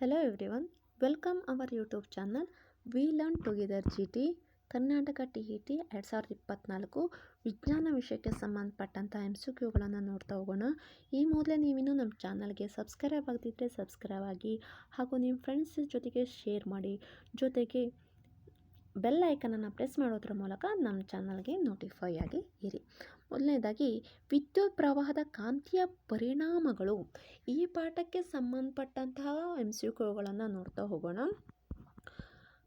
Hello one welcome our YouTube channel we learn together G T Karnataka T E T ಎರಡು ಸಾವಿರದ ಇಪ್ಪತ್ತ್ನಾಲ್ಕು ವಿಜ್ಞಾನ ವಿಷಯಕ್ಕೆ ಸಂಬಂಧಪಟ್ಟಂಥ ಎಂ ಸಿ ಕ್ಯೂಗಳನ್ನು ನೋಡ್ತಾ ಹೋಗೋಣ. ಈ ಮೊದಲೇ ನೀವಿನ್ನೂ ನಮ್ಮ ಚಾನಲ್ಗೆ ಸಬ್ಸ್ಕ್ರೈಬ್ ಆಗದಿದ್ದರೆ ಸಬ್ಸ್ಕ್ರೈಬ್ ಆಗಿ ಹಾಗೂ ನಿಮ್ಮ ಫ್ರೆಂಡ್ಸ್ ಜೊತೆಗೆ ಶೇರ್ ಮಾಡಿ. ಜೊತೆಗೆ ಬೆಲ್ ಐಕನನ್ನು ಪ್ರೆಸ್ ಮಾಡೋದ್ರ ಮೂಲಕ ನಮ್ಮ ಚಾನಲ್ಗೆ ನೋಟಿಫೈ ಆಗಿ ಇರಿ. ಮೊದಲನೇದಾಗಿ ವಿದ್ಯುತ್ ಪ್ರವಾಹದ ಕಾಂತೀಯ ಪರಿಣಾಮಗಳು. ಈ ಪಾಠಕ್ಕೆ ಸಂಬಂಧಪಟ್ಟಂತಹ ಎಂ ಸಿ ಕ್ಯೂಗಳನ್ನು ನೋಡ್ತಾ ಹೋಗೋಣ.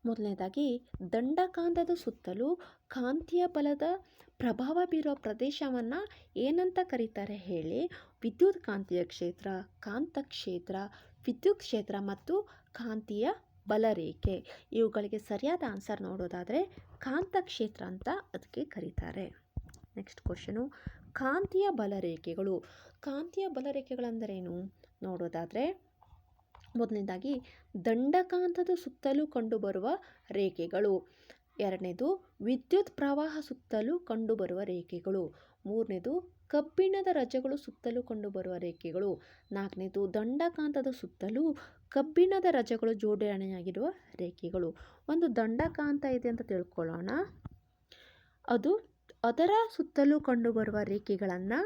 ಮೊದಲನೇದಾಗಿ ದಂಡಕಾಂತದ ಸುತ್ತಲೂ ಕಾಂತೀಯ ಬಲದ ಪ್ರಭಾವ ಬೀರುವ ಪ್ರದೇಶವನ್ನು ಏನಂತ ಕರೀತಾರೆ ಹೇಳಿ. ವಿದ್ಯುತ್ ಕಾಂತೀಯ ಕ್ಷೇತ್ರ, ಕಾಂತ ಕ್ಷೇತ್ರ, ವಿದ್ಯುತ್ ಕ್ಷೇತ್ರ ಮತ್ತು ಕಾಂತೀಯ ಬಲರೇಖೆ. ಇವುಗಳಿಗೆ ಸರಿಯಾದ ಆನ್ಸರ್ ನೋಡೋದಾದರೆ ಕಾಂತ ಕ್ಷೇತ್ರ ಅಂತ ಅದಕ್ಕೆ ಕರೀತಾರೆ. ನೆಕ್ಸ್ಟ್ ಕ್ವಶನು ಕಾಂತೀಯ ಬಲರೇಖೆಗಳು. ಕಾಂತೀಯ ಬಲರೇಖೆಗಳೆಂದರೇನು? ನೋಡೋದಾದರೆ, ಮೊದಲನೇದಾಗಿ ದಂಡಕಾಂತದ ಸುತ್ತಲೂ ಕಂಡುಬರುವ ರೇಖೆಗಳು. ಎರಡನೇದು ವಿದ್ಯುತ್ ಪ್ರವಾಹ ಸುತ್ತಲೂ ಕಂಡುಬರುವ ರೇಖೆಗಳು. ಮೂರನೇದು ಕಬ್ಬಿಣದ ರಜಗಳು ಸುತ್ತಲೂ ಕಂಡುಬರುವ ರೇಖೆಗಳು. ನಾಲ್ಕನೇದು ದಂಡಕಾಂತದ ಸುತ್ತಲೂ ಕಬ್ಬಿಣದ ರಜಗಳು ಜೋಡಣೆಯಾಗಿರುವ ರೇಖೆಗಳು. ಒಂದು ದಂಡಕಾಂತ ಇದೆ ಅಂತ ತಿಳ್ಕೊಳ್ಳೋಣ. ಅದು ಅದರ ಸುತ್ತಲೂ ಕಂಡುಬರುವ ರೇಖೆಗಳನ್ನು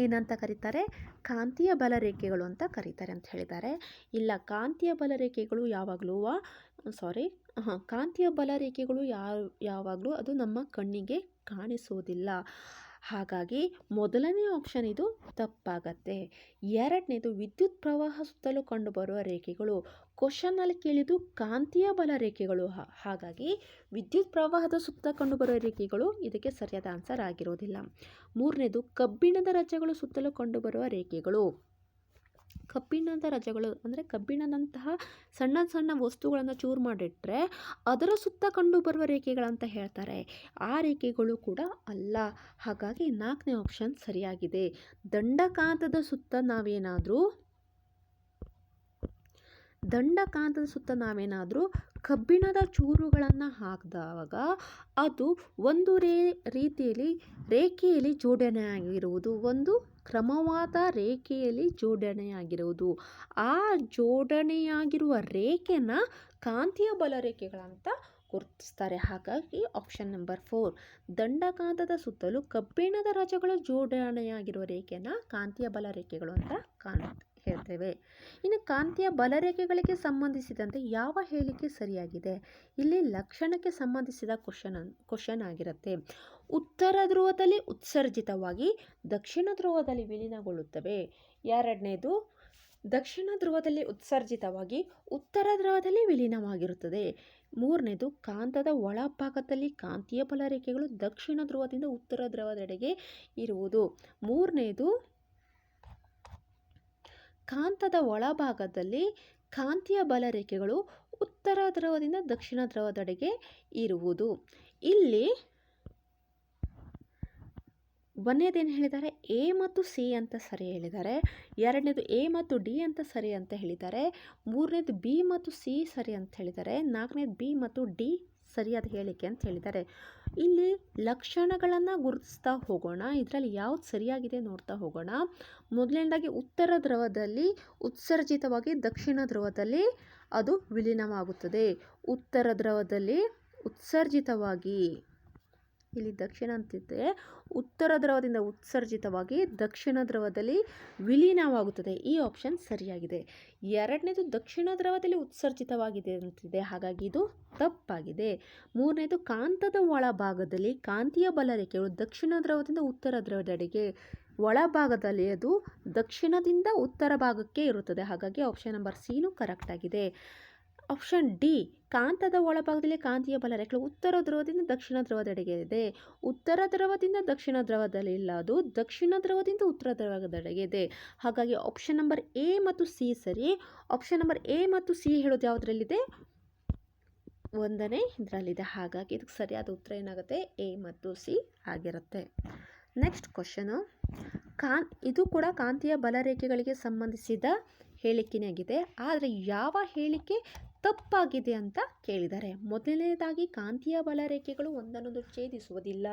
ಏನಂತ ಕರೀತಾರೆ? ಕಾಂತೀಯ ಬಲ ರೇಖೆಗಳು ಅಂತ ಕರೀತಾರೆ ಅಂತ ಹೇಳಿದ್ದಾರೆ. ಇಲ್ಲ, ಕಾಂತೀಯ ಬಲ ರೇಖೆಗಳು ಯಾವಾಗಲೂ ಸಾರಿ ಕಾಂತೀಯ ಬಲರೇಖೆಗಳು ಯಾವ, ಯಾವಾಗಲೂ ಅದು ನಮ್ಮ ಕಣ್ಣಿಗೆ ಕಾಣಿಸೋದಿಲ್ಲ. ಹಾಗಾಗಿ ಮೊದಲನೇ ಆಪ್ಷನ್ ಇದು ತಪ್ಪಾಗತ್ತೆ. ಎರಡನೇದು ವಿದ್ಯುತ್ ಪ್ರವಾಹ ಸುತ್ತಲೂ ಕಂಡುಬರುವ ರೇಖೆಗಳು ಕ್ವಶನ್ನಲ್ಲಿ ಕೇಳಿದ್ದು ಕಾಂತೀಯ ಬಲ ರೇಖೆಗಳು. ಹಾಗಾಗಿ ವಿದ್ಯುತ್ ಪ್ರವಾಹದ ಸುತ್ತ ಕಂಡುಬರುವ ರೇಖೆಗಳು ಇದಕ್ಕೆ ಸರಿಯಾದ ಆನ್ಸರ್ ಆಗಿರೋದಿಲ್ಲ. ಮೂರನೇದು ಕಬ್ಬಿಣದ ರಜಗಳು ಸುತ್ತಲೂ ಕಂಡುಬರುವ ರೇಖೆಗಳು. ಕಬ್ಬಿಣದ ರಜಗಳು ಅಂದರೆ ಕಬ್ಬಿಣದಂತಹ ಸಣ್ಣ ಸಣ್ಣ ವಸ್ತುಗಳನ್ನು ಚೂರು ಮಾಡಿಟ್ಟರೆ ಅದರ ಸುತ್ತ ಕಂಡುಬರುವ ರೇಖೆಗಳಂತ ಹೇಳ್ತಾರೆ. ಆ ರೇಖೆಗಳು ಕೂಡ ಅಲ್ಲ. ಹಾಗಾಗಿ ನಾಲ್ಕನೇ ಆಪ್ಷನ್ ಸರಿಯಾಗಿದೆ. ದಂಡಕಾಂತದ ಸುತ್ತ ನಾವೇನಾದರೂ ದಂಡಕಾಂತದ ಸುತ್ತ ನಾವೇನಾದರೂ ಕಬ್ಬಿಣದ ಚೂರುಗಳನ್ನು ಹಾಕಿದಾಗ ಅದು ಒಂದು ರೇ, ರೀತಿಯಲ್ಲಿ ರೇಖೆಯಲ್ಲಿ ಜೋಡಣೆಯಾಗಿರುವುದು ಒಂದು ಕ್ರಮವಾದ ರೇಖೆಯಲ್ಲಿ ಜೋಡಣೆಯಾಗಿರುವುದು ಆ ಜೋಡಣೆಯಾಗಿರುವ ರೇಖೆನ ಕಾಂತೀಯ ಬಲ ರೇಖೆಗಳಂತ ಗುರುತಿಸ್ತಾರೆ. ಹಾಗಾಗಿ ಆಪ್ಷನ್ ನಂಬರ್ ಫೋರ್ ದಂಡಕಾಂತದ ಸುತ್ತಲೂ ಕಬ್ಬಿಣದ ರಜಗಳು ಜೋಡಣೆಯಾಗಿರುವ ರೇಖೆನ ಕಾಂತೀಯ ಬಲರೇಖೆಗಳು ಅಂತ ಕಾಣ ಹೇಳ್ತೇವೆ. ಇನ್ನು ಕಾಂತಿಯ ಬಲರೇಖೆಗಳಿಗೆ ಸಂಬಂಧಿಸಿದಂತೆ ಯಾವ ಹೇಳಿಕೆ ಸರಿಯಾಗಿದೆ? ಇಲ್ಲಿ ಲಕ್ಷಣಕ್ಕೆ ಸಂಬಂಧಿಸಿದ ಕ್ವಶನ್ ಕ್ವಶನ್ ಆಗಿರುತ್ತೆ. ಉತ್ತರ ಧ್ರುವದಲ್ಲಿ ಉತ್ಸರ್ಜಿತವಾಗಿ ದಕ್ಷಿಣ ಧ್ರುವದಲ್ಲಿ ವಿಲೀನಗೊಳ್ಳುತ್ತವೆ. ಎರಡನೇದು, ದಕ್ಷಿಣ ಧ್ರುವದಲ್ಲಿ ಉತ್ಸರ್ಜಿತವಾಗಿ ಉತ್ತರ ಧ್ರುವದಲ್ಲಿ ವಿಲೀನವಾಗಿರುತ್ತದೆ. ಮೂರನೇದು, ಕಾಂತದ ಒಳಭಾಗದಲ್ಲಿ ಕಾಂತೀಯ ಬಲರೇಖೆಗಳು ದಕ್ಷಿಣ ಧ್ರುವದಿಂದ ಉತ್ತರ ಧ್ರುವದೆಡೆಗೆ ಇರುವುದು. ಮೂರನೇದು ಕಾಂತದ ಒಳಭಾಗದಲ್ಲಿ ಕಾಂತೀಯ ಬಲರೇಖೆಗಳು ಉತ್ತರ ಧ್ರುವದಿಂದ ದಕ್ಷಿಣ ಧ್ರುವದೆಡೆಗೆ ಇರುವುದು. ಇಲ್ಲಿ ಒಂದನೇದೇನು ಹೇಳಿದ್ದಾರೆ? ಎ ಮತ್ತು ಸಿ ಅಂತ ಸರಿ ಹೇಳಿದ್ದಾರೆ. ಎರಡನೇದು ಎ ಮತ್ತು ಡಿ ಅಂತ ಸರಿ ಅಂತ ಹೇಳಿದ್ದಾರೆ. ಮೂರನೇದು ಬಿ ಮತ್ತು ಸಿ ಸರಿ ಅಂತ ಹೇಳಿದ್ದಾರೆ. ನಾಲ್ಕನೇದು ಬಿ ಮತ್ತು ಡಿ ಸರಿಯಾದ ಹೇಳಿಕೆ ಅಂತ ಹೇಳಿದ್ದಾರೆ. ಇಲ್ಲಿ ಲಕ್ಷಣಗಳನ್ನು ಗುರುತಿಸ್ತಾ ಹೋಗೋಣ. ಇದರಲ್ಲಿ ಯಾವ್ದು ಸರಿಯಾಗಿದೆ ನೋಡ್ತಾ ಹೋಗೋಣ. ಮೊದಲನೇದಾಗಿ ಉತ್ತರ ಧ್ರುವದಲ್ಲಿ, ಉತ್ಸರ್ಜಿತವಾಗಿ ದಕ್ಷಿಣ ಧ್ರುವದಲ್ಲಿ ಅದು ವಿಲೀನವಾಗುತ್ತದೆ. ಉತ್ತರ ಧ್ರುವದಲ್ಲಿ ಉತ್ಸರ್ಜಿತವಾಗಿ ಇಲ್ಲಿ ದಕ್ಷಿಣ ಅಂತಿದ್ದರೆ ಉತ್ತರ ದ್ರವದಿಂದ ಉತ್ಸರ್ಜಿತವಾಗಿ ದಕ್ಷಿಣ ದ್ರವದಲ್ಲಿ ವಿಲೀನವಾಗುತ್ತದೆ. ಈ ಆಪ್ಷನ್ ಸರಿಯಾಗಿದೆ. ಎರಡನೇದು ದಕ್ಷಿಣ ದ್ರವದಲ್ಲಿ ಉತ್ಸರ್ಜಿತವಾಗಿದೆ ಅಂತಿದೆ. ಹಾಗಾಗಿ ಇದು ತಪ್ಪಾಗಿದೆ. ಮೂರನೇದು ಕಾಂತದ ಒಳಭಾಗದಲ್ಲಿ ಕಾಂತೀಯ ಬಲರೇಖೆಗಳು ದಕ್ಷಿಣ ದ್ರವದಿಂದ ಉತ್ತರ ಧ್ರುವದೆಡೆಗೆ ಒಳಭಾಗದಲ್ಲಿ ಅದು ದಕ್ಷಿಣದಿಂದ ಉತ್ತರ ಭಾಗಕ್ಕೆ ಇರುತ್ತದೆ. ಹಾಗಾಗಿ ಆಪ್ಷನ್ ನಂಬರ್ ಸಿನೂ ಕರೆಕ್ಟ್ ಆಗಿದೆ. ಆಪ್ಷನ್ ಡಿ, ಕಾಂತದ ಒಳಭಾಗದಲ್ಲಿ ಕಾಂತೀಯ ಬಲ ರೇಖೆಗಳು ಉತ್ತರ ಧ್ರುವದಿಂದ ದಕ್ಷಿಣ ಧ್ರುವದೆಡೆಗೆ ಇದೆ. ಉತ್ತರ ಧ್ರುವದಿಂದ ದಕ್ಷಿಣ ಧ್ರುವದಲ್ಲಿ ಇಲ್ಲ, ಅದು ದಕ್ಷಿಣ ಧ್ರುವದಿಂದ ಉತ್ತರ ಧ್ರುವದೆಡೆಗೆ ಇದೆ. ಹಾಗಾಗಿ ಆಪ್ಷನ್ ನಂಬರ್ ಎ ಮತ್ತು ಸಿ ಸರಿ. ಆಪ್ಷನ್ ನಂಬರ್ ಎ ಮತ್ತು ಸಿ ಹೇಳೋದು ಯಾವುದರಲ್ಲಿದೆ? ಒಂದನೇ ಇದರಲ್ಲಿದೆ. ಹಾಗಾಗಿ ಇದಕ್ಕೆ ಸರಿಯಾದ ಉತ್ತರ ಏನಾಗುತ್ತೆ? ಎ ಮತ್ತು ಸಿ ಆಗಿರುತ್ತೆ. ನೆಕ್ಸ್ಟ್ ಕ್ವಶನು ಕಾನ್, ಇದು ಕೂಡ ಕಾಂತೀಯ ಬಲರೇಖೆಗಳಿಗೆ ಸಂಬಂಧಿಸಿದ ಹೇಳಿಕೆಯಾಗಿದೆ. ಆದರೆ ಯಾವ ಹೇಳಿಕೆ ತಪ್ಪಾಗಿದೆ ಅಂತ ಕೇಳಿದ್ದಾರೆ. ಮೊದಲನೇದಾಗಿ ಕಾಂತೀಯ ಬಲರೇಖೆಗಳು ಒಂದನ್ನೊಂದು ಛೇದಿಸುವುದಿಲ್ಲ.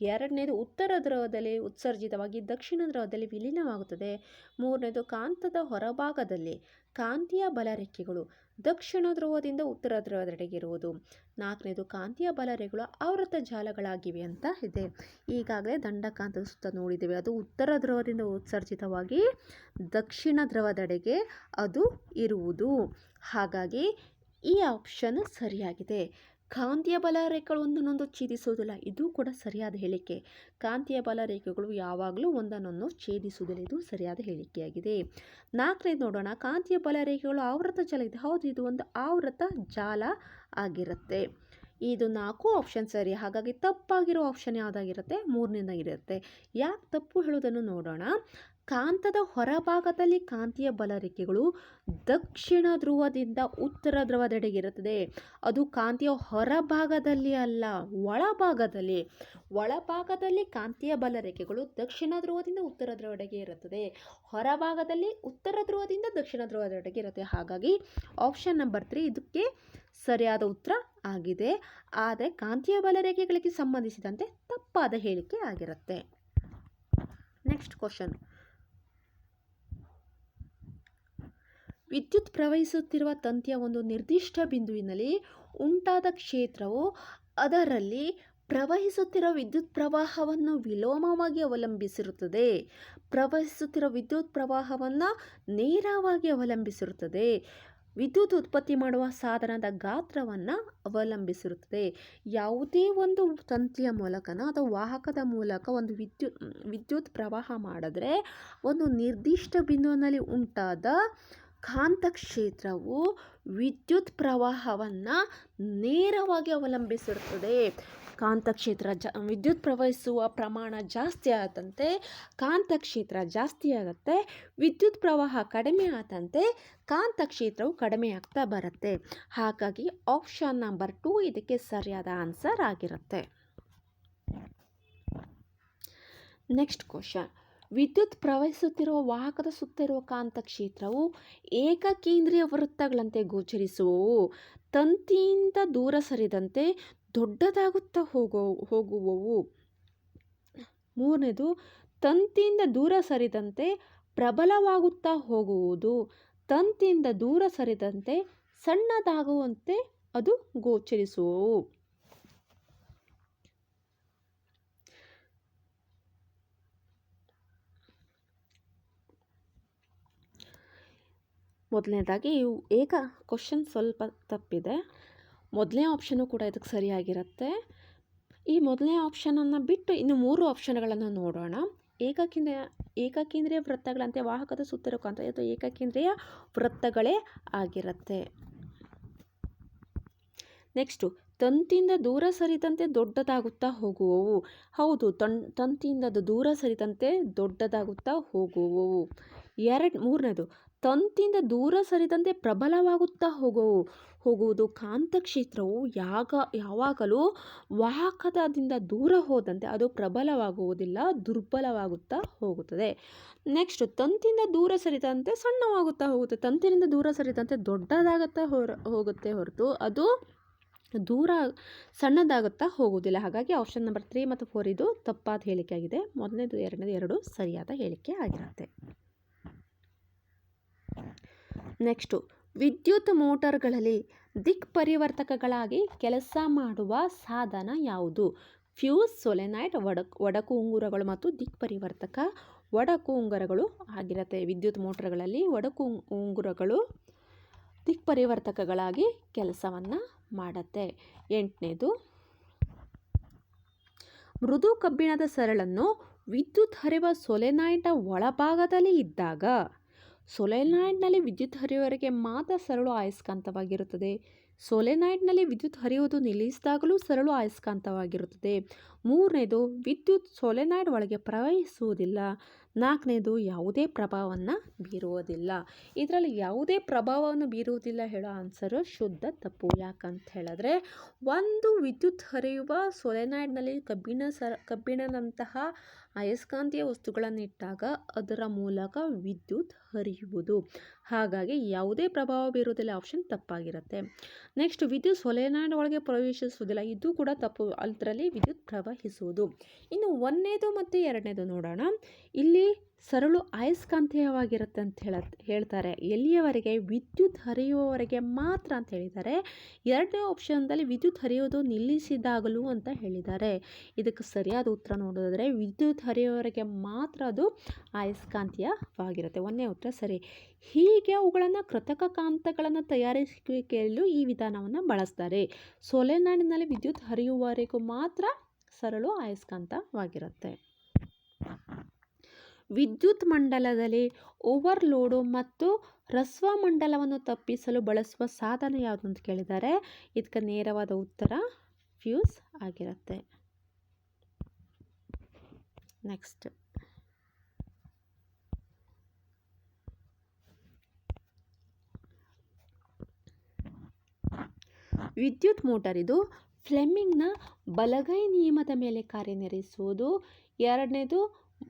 ಎರಡನೇದು ಉತ್ತರ ಧ್ರುವದಲ್ಲಿ ಉತ್ಸರ್ಜಿತವಾಗಿ ದಕ್ಷಿಣ ಧ್ರುವದಲ್ಲಿ ವಿಲೀನವಾಗುತ್ತದೆ. ಮೂರನೇದು ಕಾಂತದ ಹೊರಭಾಗದಲ್ಲಿ ಕಾಂತೀಯ ಬಲರೇಖೆಗಳು ದಕ್ಷಿಣ ಧ್ರುವದಿಂದ ಉತ್ತರ ಧ್ರುವದೆಡೆಗೆ ಇರುವುದು ನಾಲ್ಕನೇದು ಕಾಂತೀಯ ಬಲರೇಗಳು ಆವೃತ ಜಾಲಗಳಾಗಿವೆ ಅಂತ ಇದೆ. ಈಗಾಗಲೇ ದಂಡಕಾಂತದ ಸುತ್ತ ನೋಡಿದ್ದೇವೆ. ಅದು ಉತ್ತರ ಧ್ರುವದಿಂದ ಉತ್ಸರ್ಜಿತವಾಗಿ ದಕ್ಷಿಣ ಧ್ರುವದೆಡೆಗೆ ಅದು ಇರುವುದು. ಹಾಗಾಗಿ ಈ ಆಪ್ಷನ್ ಸರಿಯಾಗಿದೆ. ಕಾಂತೀಯ ಬಲರೇಖೆಗಳು ಒಂದನ್ನೊಂದು ಛೇದಿಸುವುದಿಲ್ಲ. ಇದು ಕೂಡ ಸರಿಯಾದ ಹೇಳಿಕೆ. ಕಾಂತೀಯ ಬಲರೇಖೆಗಳು ಯಾವಾಗಲೂ ಒಂದನ್ನೊಂದು ಛೇದಿಸುವುದಿಲ್ಲ. ಇದು ಸರಿಯಾದ ಹೇಳಿಕೆಯಾಗಿದೆ. ನಾಲ್ಕನೇ ನೋಡೋಣ. ಕಾಂತೀಯ ಬಲರೇಖೆಗಳು ಆವೃತ ಜಾಲ ಇದೆ. ಹೌದು, ಇದು ಒಂದು ಆವೃತ ಜಾಲ ಆಗಿರುತ್ತೆ. ಇದು ನಾಲ್ಕು ಆಪ್ಷನ್ ಸರಿ. ಹಾಗಾಗಿ ತಪ್ಪಾಗಿರೋ ಆಪ್ಷನ್ ಯಾವುದಾಗಿರುತ್ತೆ? ಮೂರನೇದಾಗಿರುತ್ತೆ. ಯಾಕೆ ತಪ್ಪು ಹೇಳೋದನ್ನು ನೋಡೋಣ. ಕಾಂತದ ಹೊರಭಾಗದಲ್ಲಿ ಕಾಂತೀಯ ಬಲರೇಖೆಗಳು ದಕ್ಷಿಣ ಧ್ರುವದಿಂದ ಉತ್ತರ ಧ್ರುವದೆಡೆಗಿರುತ್ತದೆ ಅದು ಕಾಂತಿಯ ಹೊರಭಾಗದಲ್ಲಿ ಅಲ್ಲ ಒಳಭಾಗದಲ್ಲಿ ಒಳಭಾಗದಲ್ಲಿ ಕಾಂತೀಯ ಬಲರೇಖೆಗಳು ದಕ್ಷಿಣ ಧ್ರುವದಿಂದ ಉತ್ತರ ಧ್ರುವದೆಡೆಗೆ ಇರುತ್ತದೆ. ಹೊರಭಾಗದಲ್ಲಿ ಉತ್ತರ ಧ್ರುವದಿಂದ ದಕ್ಷಿಣ ಧ್ರುವದೆಡೆಗೆ ಇರುತ್ತೆ. ಹಾಗಾಗಿ ಆಪ್ಷನ್ ನಂಬರ್ ತ್ರೀ ಇದಕ್ಕೆ ಸರಿಯಾದ ಉತ್ತರ ಆಗಿದೆ. ಆದರೆ ಕಾಂತೀಯ ಬಲರೇಖೆಗಳಿಗೆ ಸಂಬಂಧಿಸಿದಂತೆ ತಪ್ಪಾದ ಹೇಳಿಕೆ ಆಗಿರುತ್ತೆ. ನೆಕ್ಸ್ಟ್ ಕ್ವಶನ್ ವಿದ್ಯುತ್ ಪ್ರವಹಿಸುತ್ತಿರುವ ತಂತಿಯ ಒಂದು ನಿರ್ದಿಷ್ಟ ಬಿಂದುವಿನಲ್ಲಿ ಉಂಟಾದ ಕ್ಷೇತ್ರವು ಅದರಲ್ಲಿ ಪ್ರವಹಿಸುತ್ತಿರುವ ವಿದ್ಯುತ್ ಪ್ರವಾಹವನ್ನು ವಿಲೋಮವಾಗಿ ಅವಲಂಬಿಸಿರುತ್ತದೆ. ಪ್ರವಹಿಸುತ್ತಿರುವ ವಿದ್ಯುತ್ ಪ್ರವಾಹವನ್ನು ನೇರವಾಗಿ ಅವಲಂಬಿಸಿರುತ್ತದೆ. ವಿದ್ಯುತ್ ಉತ್ಪತ್ತಿ ಮಾಡುವ ಸಾಧನದ ಗಾತ್ರವನ್ನು ಅವಲಂಬಿಸಿರುತ್ತದೆ. ಯಾವುದೇ ಒಂದು ತಂತಿಯ ಮೂಲಕನ ಅಥವಾ ವಾಹಕದ ಮೂಲಕ ಒಂದು ವಿದ್ಯುತ್ ವಿದ್ಯುತ್ ಪ್ರವಾಹ ಮಾಡಿದ್ರೆ ಒಂದು ನಿರ್ದಿಷ್ಟ ಬಿಂದುವಿನಲ್ಲಿ ಉಂಟಾದ ಕಾಂತಕ್ಷೇತ್ರವು ವಿದ್ಯುತ್ ಪ್ರವಾಹವನ್ನು ನೇರವಾಗಿ ಅವಲಂಬಿಸಿರುತ್ತದೆ. ಕಾಂತಕ್ಷೇತ್ರ ಜ, ವಿದ್ಯುತ್ ಪ್ರವಹಿಸುವ ಪ್ರಮಾಣ ಜಾಸ್ತಿ ಆದಂತೆ ಕಾಂತಕ್ಷೇತ್ರ ಜಾಸ್ತಿ ಆಗುತ್ತೆ, ವಿದ್ಯುತ್ ಪ್ರವಾಹ ಕಡಿಮೆ ಆದಂತೆ ಕಾಂತಕ್ಷೇತ್ರವು ಕಡಿಮೆ ಆಗ್ತಾ ಬರುತ್ತೆ. ಹಾಗಾಗಿ ಆಪ್ಷನ್ ನಂಬರ್ ಟೂ ಇದಕ್ಕೆ ಸರಿಯಾದ ಆನ್ಸರ್ ಆಗಿರುತ್ತೆ. ನೆಕ್ಸ್ಟ್ ಕ್ವಶನ್ ವಿದ್ಯುತ್ ಪ್ರವಹಿಸುತ್ತಿರುವ ವಾಹಕದ ಸುತ್ತ ಇರುವ ಕಾಂತಕ್ಷೇತ್ರವು ಏಕಕೇಂದ್ರೀಯ ವೃತ್ತಗಳಂತೆ ಗೋಚರಿಸುವವು. ತಂತಿಯಿಂದ ದೂರ ಸರಿದಂತೆ ದೊಡ್ಡದಾಗುತ್ತಾ ಹೋಗೋ, ಹೋಗುವವು. ಮೂರನೇದು, ತಂತಿಯಿಂದ ದೂರ ಸರಿದಂತೆ ಪ್ರಬಲವಾಗುತ್ತಾ ಹೋಗುವುದು. ತಂತಿಯಿಂದ ದೂರ ಸರಿದಂತೆ ಸಣ್ಣದಾಗುವಂತೆ ಅದು ಗೋಚರಿಸುವವು. ಮೊದಲನೇದಾಗಿ ಇವು ಏಕ ಕ್ವಶನ್ ಸ್ವಲ್ಪ ತಪ್ಪಿದೆ. ಮೊದಲನೇ ಆಪ್ಷನ್ನು ಕೂಡ ಇದಕ್ಕೆ ಸರಿಯಾಗಿರುತ್ತೆ. ಈ ಮೊದಲನೇ ಆಪ್ಷನನ್ನು ಬಿಟ್ಟು ಇನ್ನು ಮೂರು ಆಪ್ಷನ್ಗಳನ್ನು ನೋಡೋಣ. ಏಕಕೇಂದ್ರ ಏಕಕೇಂದ್ರೀಯ ವೃತ್ತಗಳಂತೆ ವಾಹಕದ ಸುತ್ತಿರೋ ಇದು ಏಕಕೇಂದ್ರೀಯ ವೃತ್ತಗಳೇ ಆಗಿರುತ್ತೆ. ನೆಕ್ಸ್ಟು ತಂತಿಯಿಂದ ದೂರ ಸರಿದಂತೆ ದೊಡ್ಡದಾಗುತ್ತಾ ಹೋಗುವವು. ಹೌದು ತನ್ ತಂತಿಯಿಂದ ದೂರ ಸರಿದಂತೆ ದೊಡ್ಡದಾಗುತ್ತಾ ಹೋಗುವವು. ಎರಡು, ಮೂರನೇದು ತಂತಿಯಿಂದ ದೂರ ಸರಿದಂತೆ ಪ್ರಬಲವಾಗುತ್ತಾ ಹೋಗುವು ಹೋಗುವುದು ಕಾಂತಕ್ಷೇತ್ರವು ಯಾಗ, ಯಾವಾಗಲೂ ವಾಹಕದಿಂದ ದೂರ ಹೋದಂತೆ ಅದು ಪ್ರಬಲವಾಗುವುದಿಲ್ಲ, ದುರ್ಬಲವಾಗುತ್ತಾ ಹೋಗುತ್ತದೆ. ನೆಕ್ಸ್ಟ್ ತಂತಿಯಿಂದ ದೂರ ಸರಿದಂತೆ ಸಣ್ಣವಾಗುತ್ತಾ ಹೋಗುತ್ತೆ. ತಂತಿನಿಂದ ದೂರ ಸರಿದಂತೆ ದೊಡ್ಡದಾಗುತ್ತಾ ಹೊರ, ಹೋಗುತ್ತೆ ಹೊರತು ಅದು ದೂರ ಸಣ್ಣದಾಗುತ್ತಾ ಹೋಗುವುದಿಲ್ಲ. ಹಾಗಾಗಿ ಆಪ್ಷನ್ ನಂಬರ್ ತ್ರೀ ಮತ್ತು ಫೋರ್ ಇದು ತಪ್ಪಾದ ಹೇಳಿಕೆ ಆಗಿದೆ ಮೊದಲನೇದು, ಎರಡನೇದು, ಎರಡು ಸರಿಯಾದ ಹೇಳಿಕೆ ಆಗಿರುತ್ತೆ. ನೆಕ್ಸ್ಟು, ವಿದ್ಯುತ್ ಮೋಟಾರ್ಗಳಲ್ಲಿ ದಿಕ್ ಪರಿವರ್ತಕಗಳಾಗಿ ಕೆಲಸ ಮಾಡುವ ಸಾಧನ ಯಾವುದು? ಫ್ಯೂಸ್ ಸೊಲೆನೈಟ್ ಒಡಕು ಒಡಕು ಉಂಗುರಗಳು ಮತ್ತು ದಿಕ್ ಪರಿವರ್ತಕ ಒಡಕು ಉಂಗುರಗಳು ಆಗಿರುತ್ತೆ. ವಿದ್ಯುತ್ ಮೋಟರ್ಗಳಲ್ಲಿ ಒಡಕು ಉಂಗುರಗಳು ದಿಕ್ ಪರಿವರ್ತಕಗಳಾಗಿ ಕೆಲಸವನ್ನು ಮಾಡುತ್ತೆ. ಎಂಟನೇದು, ಮೃದು ಕಬ್ಬಿಣದ ಸರಳನ್ನು ವಿದ್ಯುತ್ ಹರಿವ ಸೊಲೆನಾಯ್ಡ್ನ ಒಳಭಾಗದಲ್ಲಿ ಇದ್ದಾಗ ಸೊಲೆನಾಯ್ಡ್ನಲ್ಲಿ ವಿದ್ಯುತ್ ಹರಿಯುವವರೆಗೆ ಮಾತ್ರ ಸರಳು ಆಯಸ್ಕಾಂತವಾಗಿರುತ್ತದೆ. ಸೊಲೆನಾಯ್ಡ್ನಲ್ಲಿ ವಿದ್ಯುತ್ ಹರಿಯುವುದು ನಿಲ್ಲಿಸಿದಾಗಲೂ ಸರಳು ಆಯಸ್ಕಾಂತವಾಗಿರುತ್ತದೆ. ಮೂರನೇದು, ವಿದ್ಯುತ್ ಸೊಲೆನಾಯ್ಡ್ ಒಳಗೆ ಪ್ರವಹಿಸುವುದಿಲ್ಲ. ನಾಲ್ಕನೇದು, ಯಾವುದೇ ಪ್ರಭಾವವನ್ನು ಬೀರುವುದಿಲ್ಲ. ಇದರಲ್ಲಿ ಯಾವುದೇ ಪ್ರಭಾವವನ್ನು ಬೀರುವುದಿಲ್ಲ ಹೇಳೋ ಆನ್ಸರು ಶುದ್ಧ ತಪ್ಪು. ಯಾಕಂತ ಹೇಳಿದ್ರೆ, ಒಂದು ವಿದ್ಯುತ್ ಹರಿಯುವ ಸೊಲೆನಾಯ್ಡ್ನಲ್ಲಿ ಕಬ್ಬಿಣ ಸರ ಕಬ್ಬಿಣದಂತಹ ಅಯಸ್ಕಾಂತೀಯ ವಸ್ತುಗಳನ್ನು ಇಟ್ಟಾಗ ಅದರ ಮೂಲಕ ವಿದ್ಯುತ್ ಹರಿಯುವುದು. ಹಾಗಾಗಿ ಯಾವುದೇ ಪ್ರಭಾವ ಬೀರುವುದಿಲ್ಲ, ಆಪ್ಷನ್ ತಪ್ಪಾಗಿರುತ್ತೆ. ನೆಕ್ಸ್ಟ್, ವಿದ್ಯುತ್ ಸೊಲೆನಾಯ್ಡ್ ಒಳಗೆ ಪ್ರವೇಶಿಸುವುದಿಲ್ಲ, ಇದು ಕೂಡ ತಪ್ಪು. ಅದರಲ್ಲಿ ವಿದ್ಯುತ್ ಪ್ರವಹಿಸುವುದು. ಇನ್ನು ಒಂದನೇದು ಮತ್ತು ಎರಡನೇದು ನೋಡೋಣ. ಇಲ್ಲಿ ಸರಳು ಅಯಸ್ಕಾಂತೀಯವಾಗಿರುತ್ತೆ ಅಂತ ಹೇಳ ಹೇಳ್ತಾರೆ. ಎಲ್ಲಿಯವರೆಗೆ? ವಿದ್ಯುತ್ ಹರಿಯುವವರೆಗೆ ಮಾತ್ರ ಅಂತ ಹೇಳಿದ್ದಾರೆ. ಎರಡನೇ ಆಪ್ಷನ್ದಲ್ಲಿ ವಿದ್ಯುತ್ ಹರಿಯೋದು ನಿಲ್ಲಿಸಿದಾಗಲೂ ಅಂತ ಹೇಳಿದ್ದಾರೆ. ಇದಕ್ಕೆ ಸರಿಯಾದ ಉತ್ತರ ನೋಡೋದಾದರೆ, ವಿದ್ಯುತ್ ಹರಿಯುವವರೆಗೆ ಮಾತ್ರ ಅದು ಅಯಸ್ಕಾಂತೀಯವಾಗಿರುತ್ತೆ ಒಂದನೇ ಉತ್ತರ, ಸರಿ. ಹೀಗೆ ಅವುಗಳನ್ನು ಕೃತಕ ಕಾಂತಗಳನ್ನು ತಯಾರಿಸುವಿಕೆಯಲ್ಲೂ ಈ ವಿಧಾನವನ್ನು ಬಳಸ್ತಾರೆ. ಸೊಲೆನಾಡಿನಲ್ಲಿ ವಿದ್ಯುತ್ ಹರಿಯುವವರೆಗೂ ಮಾತ್ರ ಸರಳು ಅಯಸ್ಕಾಂತವಾಗಿರುತ್ತೆ ವಿದ್ಯುತ್ ಮಂಡಲದಲ್ಲಿ ಓವರ್ಲೋಡು ಮತ್ತು ಹ್ರಸ್ವ ಮಂಡಲವನ್ನು ತಪ್ಪಿಸಲು ಬಳಸುವ ಸಾಧನ ಯಾವುದು ಅಂತ ಕೇಳಿದ್ದಾರೆ. ಇದಕ್ಕೆ ನೇರವಾದ ಉತ್ತರ ಫ್ಯೂಸ್ ಆಗಿರುತ್ತೆ. ನೆಕ್ಸ್ಟ್. ವಿದ್ಯುತ್ ಮೋಟರ್ ಇದು ಫ್ಲೆಮಿಂಗ್ನ ಬಲಗೈ ನಿಯಮದ ಮೇಲೆ ಕಾರ್ಯನಿರ್ವಹಿಸುವುದು. ಎರಡನೇದು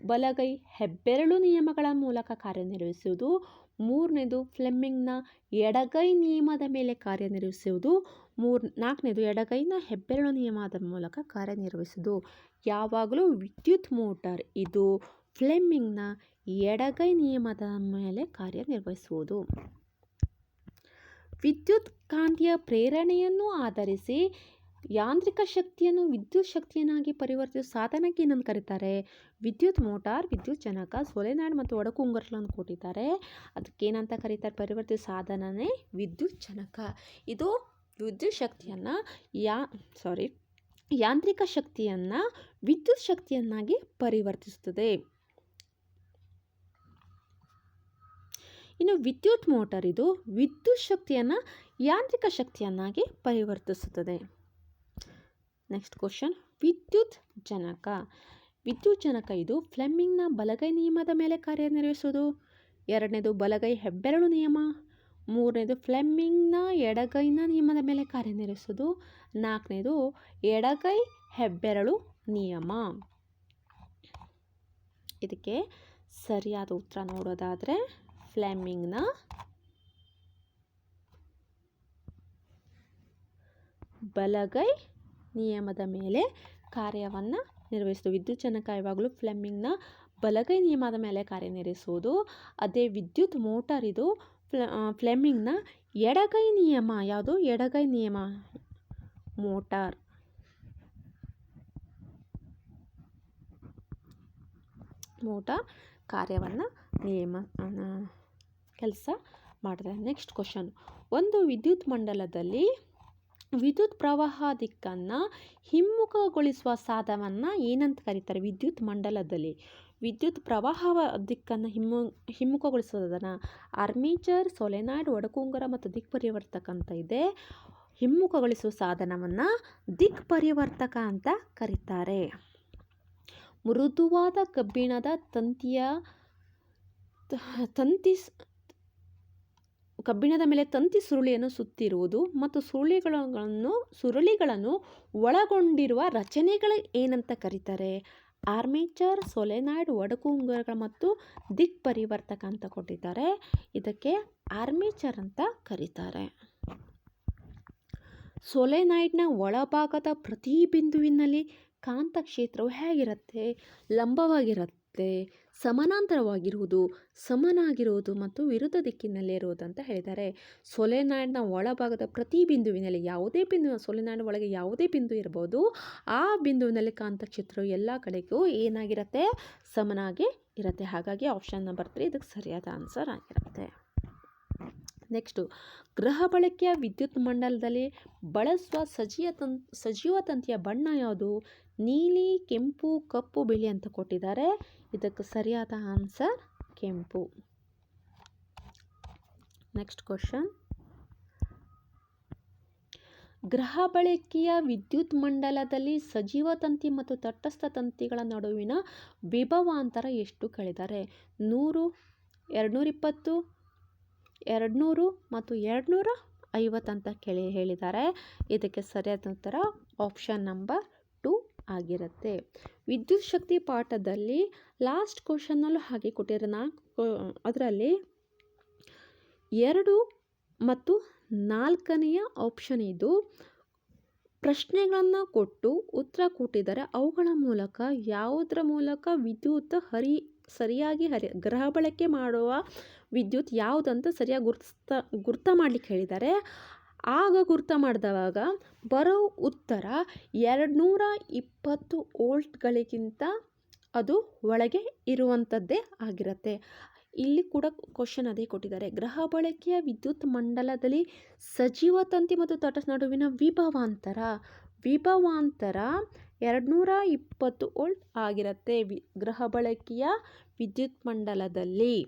ಬಲಗೈ ಹೆಬ್ಬೆರಳು ನಿಯಮಗಳ ಮೂಲಕ ಕಾರ್ಯನಿರ್ವಹಿಸುವುದು. ಮೂರನೇದು ಫ್ಲೆಮ್ಮಿಂಗ್ನ ಎಡಗೈ ನಿಯಮದ ಮೇಲೆ ಕಾರ್ಯನಿರ್ವಹಿಸುವುದು. ಮೂರು, ನಾಲ್ಕನೇದು, ಎಡಗೈನ ಹೆಬ್ಬೆರಳು ನಿಯಮದ ಮೂಲಕ ಕಾರ್ಯನಿರ್ವಹಿಸುವುದು. ಯಾವಾಗಲೂ ವಿದ್ಯುತ್ ಮೋಟಾರ್ ಇದು ಫ್ಲೆಮ್ಮಿಂಗ್ನ ಎಡಗೈ ನಿಯಮದ ಮೇಲೆ ಕಾರ್ಯನಿರ್ವಹಿಸುವುದು. ವಿದ್ಯುತ್ ಕಾಂತೀಯ ಪ್ರೇರಣೆಯನ್ನು ಆಧರಿಸಿ ಯಾಂತ್ರಿಕ ಶಕ್ತಿಯನ್ನು ವಿದ್ಯುತ್ ಶಕ್ತಿಯನ್ನಾಗಿ ಪರಿವರ್ತಿಸುವ ಸಾಧನಕ್ಕೆ ಏನಂತ ಕರೀತಾರೆ? ವಿದ್ಯುತ್ ಮೋಟಾರ್, ವಿದ್ಯುತ್ ಜನಕ ಸೊಲೆನಾಡ್ ಮತ್ತು ಒಡಕು ಉಂಗುರಗಳನ್ನು ಕೊಟ್ಟಿದ್ದಾರೆ. ಅದಕ್ಕೇನಂತ ಕರೀತಾರೆ? ಪರಿವರ್ತಿಸುವ ಸಾಧನನೇ ವಿದ್ಯುತ್ ಜನಕ. ಇದು ವಿದ್ಯುತ್ ಶಕ್ತಿಯನ್ನು ಯಾ ಸಾರಿ ಯಾಂತ್ರಿಕ ಶಕ್ತಿಯನ್ನು ವಿದ್ಯುತ್ ಶಕ್ತಿಯನ್ನಾಗಿ ಪರಿವರ್ತಿಸುತ್ತದೆ. ಇನ್ನು ವಿದ್ಯುತ್ ಮೋಟರ್ ಇದು ವಿದ್ಯುತ್ ಶಕ್ತಿಯನ್ನು ಯಾಂತ್ರಿಕ ಶಕ್ತಿಯನ್ನಾಗಿ ಪರಿವರ್ತಿಸುತ್ತದೆ. ನೆಕ್ಸ್ಟ್ ಕ್ವಶನ್ ವಿದ್ಯುತ್ ಜನಕ. ವಿದ್ಯುತ್ ಜನಕ ಇದು ಫ್ಲೆಮಿಂಗ್ನ ಬಲಗೈ ನಿಯಮದ ಮೇಲೆ ಕಾರ್ಯನಿರ್ವಹಿಸೋದು ಎರಡನೇದು ಬಲಗೈ ಹೆಬ್ಬೆರಳು ನಿಯಮ. ಮೂರನೇದು ಫ್ಲೆಮಿಂಗ್ನ ಎಡಗೈನ ನಿಯಮದ ಮೇಲೆ ಕಾರ್ಯನಿರ್ವಹಿಸೋದು ನಾಲ್ಕನೇದು ಎಡಗೈ ಹೆಬ್ಬೆರಳು ನಿಯಮ. ಇದಕ್ಕೆ ಸರಿಯಾದ ಉತ್ತರ ನೋಡೋದಾದರೆ ಫ್ಲೆಮಿಂಗ್ನ ಬಲಗೈ ನಿಯಮದ ಮೇಲೆ ಕಾರ್ಯವನ್ನು ನಿರ್ವಹಿಸುವುದು. ವಿದ್ಯುತ್ ಜನಕ ಯಾವಾಗಲೂ ಫ್ಲೆಮಿಂಗ್ನ ಬಲಗೈ ನಿಯಮದ ಮೇಲೆ ಕಾರ್ಯನಿರ್ವಹಿಸುವುದು. ಅದೇ ವಿದ್ಯುತ್ ಮೋಟಾರ್ ಇದು ಫ್ಲ ಫ್ಲೆಮಿಂಗ್ನ ಎಡಗೈ ನಿಯಮ. ಯಾವುದು? ಎಡಗೈ ನಿಯಮ. ಮೋಟಾರ್. ಮೋಟಾರ್ ಕಾರ್ಯವನ್ನು ನಿಯಮ ಕೆಲಸ ಮಾಡಿದೆ ನೆಕ್ಸ್ಟ್ ಕ್ವಶನ್. ಒಂದು ವಿದ್ಯುತ್ ಮಂಡಲದಲ್ಲಿ ವಿದ್ಯುತ್ ಪ್ರವಾಹ ದಿಕ್ಕನ್ನು ಹಿಮ್ಮುಖಗೊಳಿಸುವ ಸಾಧನವನ್ನು ಏನಂತ ಕರೀತಾರೆ? ವಿದ್ಯುತ್ ಮಂಡಲದಲ್ಲಿ. ವಿದ್ಯುತ್ ಪ್ರವಾಹ ದಿಕ್ಕನ್ನು ಹಿಮ್ಮು ಹಿಮ್ಮುಖಗೊಳಿಸೋದನ್ನು ಅರ್ಮೇಚರ್ ಸೊಲೆನಾಯ್ಡ್, ಒಡಕುಂಗರ ಮತ್ತು ದಿಕ್ ಪರಿವರ್ತಕ ಅಂತ ಇದೆ. ಹಿಮ್ಮುಖಗೊಳಿಸುವ ಸಾಧನವನ್ನು ದಿಕ್ ಪರಿವರ್ತಕ ಅಂತ ಕರೀತಾರೆ. ಮೃದುವಾದ ಕಬ್ಬಿಣದ ತಂತಿಯ, ತಂತಿ ಕಬ್ಬಿಣದ ಮೇಲೆ ತಂತಿ ಸುರುಳಿಯನ್ನು ಸುತ್ತಿರುವುದು ಮತ್ತು ಸುರುಳಿಗಳನ್ನು ಸುರುಳಿಗಳನ್ನು ಒಳಗೊಂಡಿರುವ ರಚನೆಗಳು ಏನಂತ ಕರೀತಾರೆ? ಆರ್ಮೇಚರ್, ಸೊಲೆನಾಯ್ಡ್ ಒಡಕು ಉಂಗುರಗಳು ಮತ್ತು ದಿಕ್ ಪರಿವರ್ತಕ ಅಂತ ಕೊಟ್ಟಿದ್ದಾರೆ. ಇದಕ್ಕೆ ಆರ್ಮೇಚರ್ ಅಂತ ಕರೀತಾರೆ. ಸೊಲೆನಾಯ್ಡ್ನ ಒಳಭಾಗದ ಪ್ರತಿ ಬಿಂದುವಿನಲ್ಲಿ ಕಾಂತಕ್ಷೇತ್ರವು ಹೇಗಿರುತ್ತೆ? ಲಂಬವಾಗಿರುತ್ತೆ. ಸಮಾನಾಂತರವಾಗಿರುವುದು ಸಮನಾಗಿರುವುದು ಮತ್ತು ವಿರುದ್ಧ ದಿಕ್ಕಿನಲ್ಲಿ ಇರುವುದು ಅಂತ ಹೇಳಿದ್ದಾರೆ. ಸೊಲೆನಾಯ್ಡ್ನ ಒಳಭಾಗದ ಪ್ರತಿ ಬಿಂದುವಿನಲ್ಲಿ ಯಾವುದೇ ಬಿಂದು ಸೊಲೆನಾಯ್ಡ್ ಒಳಗೆ ಯಾವುದೇ ಬಿಂದು ಇರ್ಬೋದು, ಆ ಬಿಂದುವಿನಲ್ಲಿ ಕಾಂತಕ್ಷೇತ್ರವು ಎಲ್ಲ ಕಡೆಗೂ ಏನಾಗಿರುತ್ತೆ? ಸಮನಾಗಿ ಇರುತ್ತೆ. ಹಾಗಾಗಿ ಆಪ್ಷನ್ ನಂಬರ್ ತ್ರೀ ಇದಕ್ಕೆ ಸರಿಯಾದ ಆನ್ಸರ್ ಆಗಿರುತ್ತೆ. ನೆಕ್ಸ್ಟು ಗೃಹ ಬಳಕೆಯ ವಿದ್ಯುತ್ ಮಂಡಲದಲ್ಲಿ ಬಳಸುವ ಸಜೀವ ತಂ ಸಜೀವ ತಂತಿಯ ಬಣ್ಣ ಯಾವುದು? ನೀಲಿ, ಕೆಂಪು, ಕಪ್ಪು, ಬಿಳಿ ಅಂತ ಕೊಟ್ಟಿದ್ದಾರೆ. ಇದಕ್ಕೆ ಸರಿಯಾದ ಆನ್ಸರ್ ಕೆಂಪು. ನೆಕ್ಸ್ಟ್ ಕ್ವಶನ್ ಗ್ರಹ ಬಳಕೆಯ ವಿದ್ಯುತ್ ಮಂಡಲದಲ್ಲಿ ಸಜೀವ ತಂತಿ ಮತ್ತು ತಟಸ್ಥ ತಂತಿಗಳ ನಡುವಿನ ವಿಭವಾಂತರ ಎಷ್ಟು ಕಳೆದರೆ? ನೂರು, ಎರಡುನೂರಿಪ್ಪತ್ತು, ಎರಡುನೂರು ಮತ್ತು ಎರಡುನೂರ ಐವತ್ತು ಅಂತ ಕೇಳಿ ಹೇಳಿದ್ದಾರೆ. ಇದಕ್ಕೆ ಸರಿಯಾದ ಉತ್ತರ ಆಪ್ಷನ್ ನಂಬರ್ ಆಗಿರುತ್ತೆ. ವಿದ್ಯುತ್ ಶಕ್ತಿ ಪಾಠದಲ್ಲಿ ಲಾಸ್ಟ್ ಕ್ವಶನ್ನಲ್ಲೂ ಹಾಗೆ ಕೊಟ್ಟಿರೋ ನಾಲ್ಕು, ಅದರಲ್ಲಿ ಎರಡು ಮತ್ತು ನಾಲ್ಕನೆಯ ಆಪ್ಷನ್ ಇದು. ಪ್ರಶ್ನೆಗಳನ್ನು ಕೊಟ್ಟು ಉತ್ತರ ಕೊಟ್ಟಿದ್ದಾರೆ. ಅವುಗಳ ಮೂಲಕ ಯಾವುದರ ಮೂಲಕ ವಿದ್ಯುತ್ ಹರಿ, ಸರಿಯಾಗಿ ಹರಿ, ಗ್ರಹ ಬಳಕೆ ಮಾಡುವ ವಿದ್ಯುತ್ ಯಾವುದಂತ ಸರಿಯಾಗಿ ಗುರ್ತಿಸ್ತಾ, ಗುರ್ತ ಮಾಡಲಿಕ್ಕೆ ಹೇಳಿದ್ದಾರೆ. ಆಗ ಗುರ್ತ ಮಾಡಿದವಾಗ ಬರೋ ಉತ್ತರ ಎರಡುನೂರ ಇಪ್ಪತ್ತು ವೋಲ್ಟ್ಗಳಿಗಿಂತ ಅದು ಒಳಗೆ ಇರುವಂಥದ್ದೇ ಆಗಿರುತ್ತೆ. ಇಲ್ಲಿ ಕೂಡ ಕ್ವಶನ್ ಅದೇ ಕೊಟ್ಟಿದ್ದಾರೆ. ಗ್ರಹ ಬಳಕೆಯ ವಿದ್ಯುತ್ ಮಂಡಲದಲ್ಲಿ ಸಜೀವ ತಂತಿ ಮತ್ತು ತಟಸ್ ನಡುವಿನ ವಿಭವಾಂತರ. ವಿಭವಾಂತರ ಎರಡು ನೂರ ಇಪ್ಪತ್ತು ವೋಲ್ಟ್ ಆಗಿರುತ್ತೆ. ವಿ, ಗ್ರಹ ಬಳಕೆಯ ವಿದ್ಯುತ್ ಮಂಡಲದಲ್ಲಿ.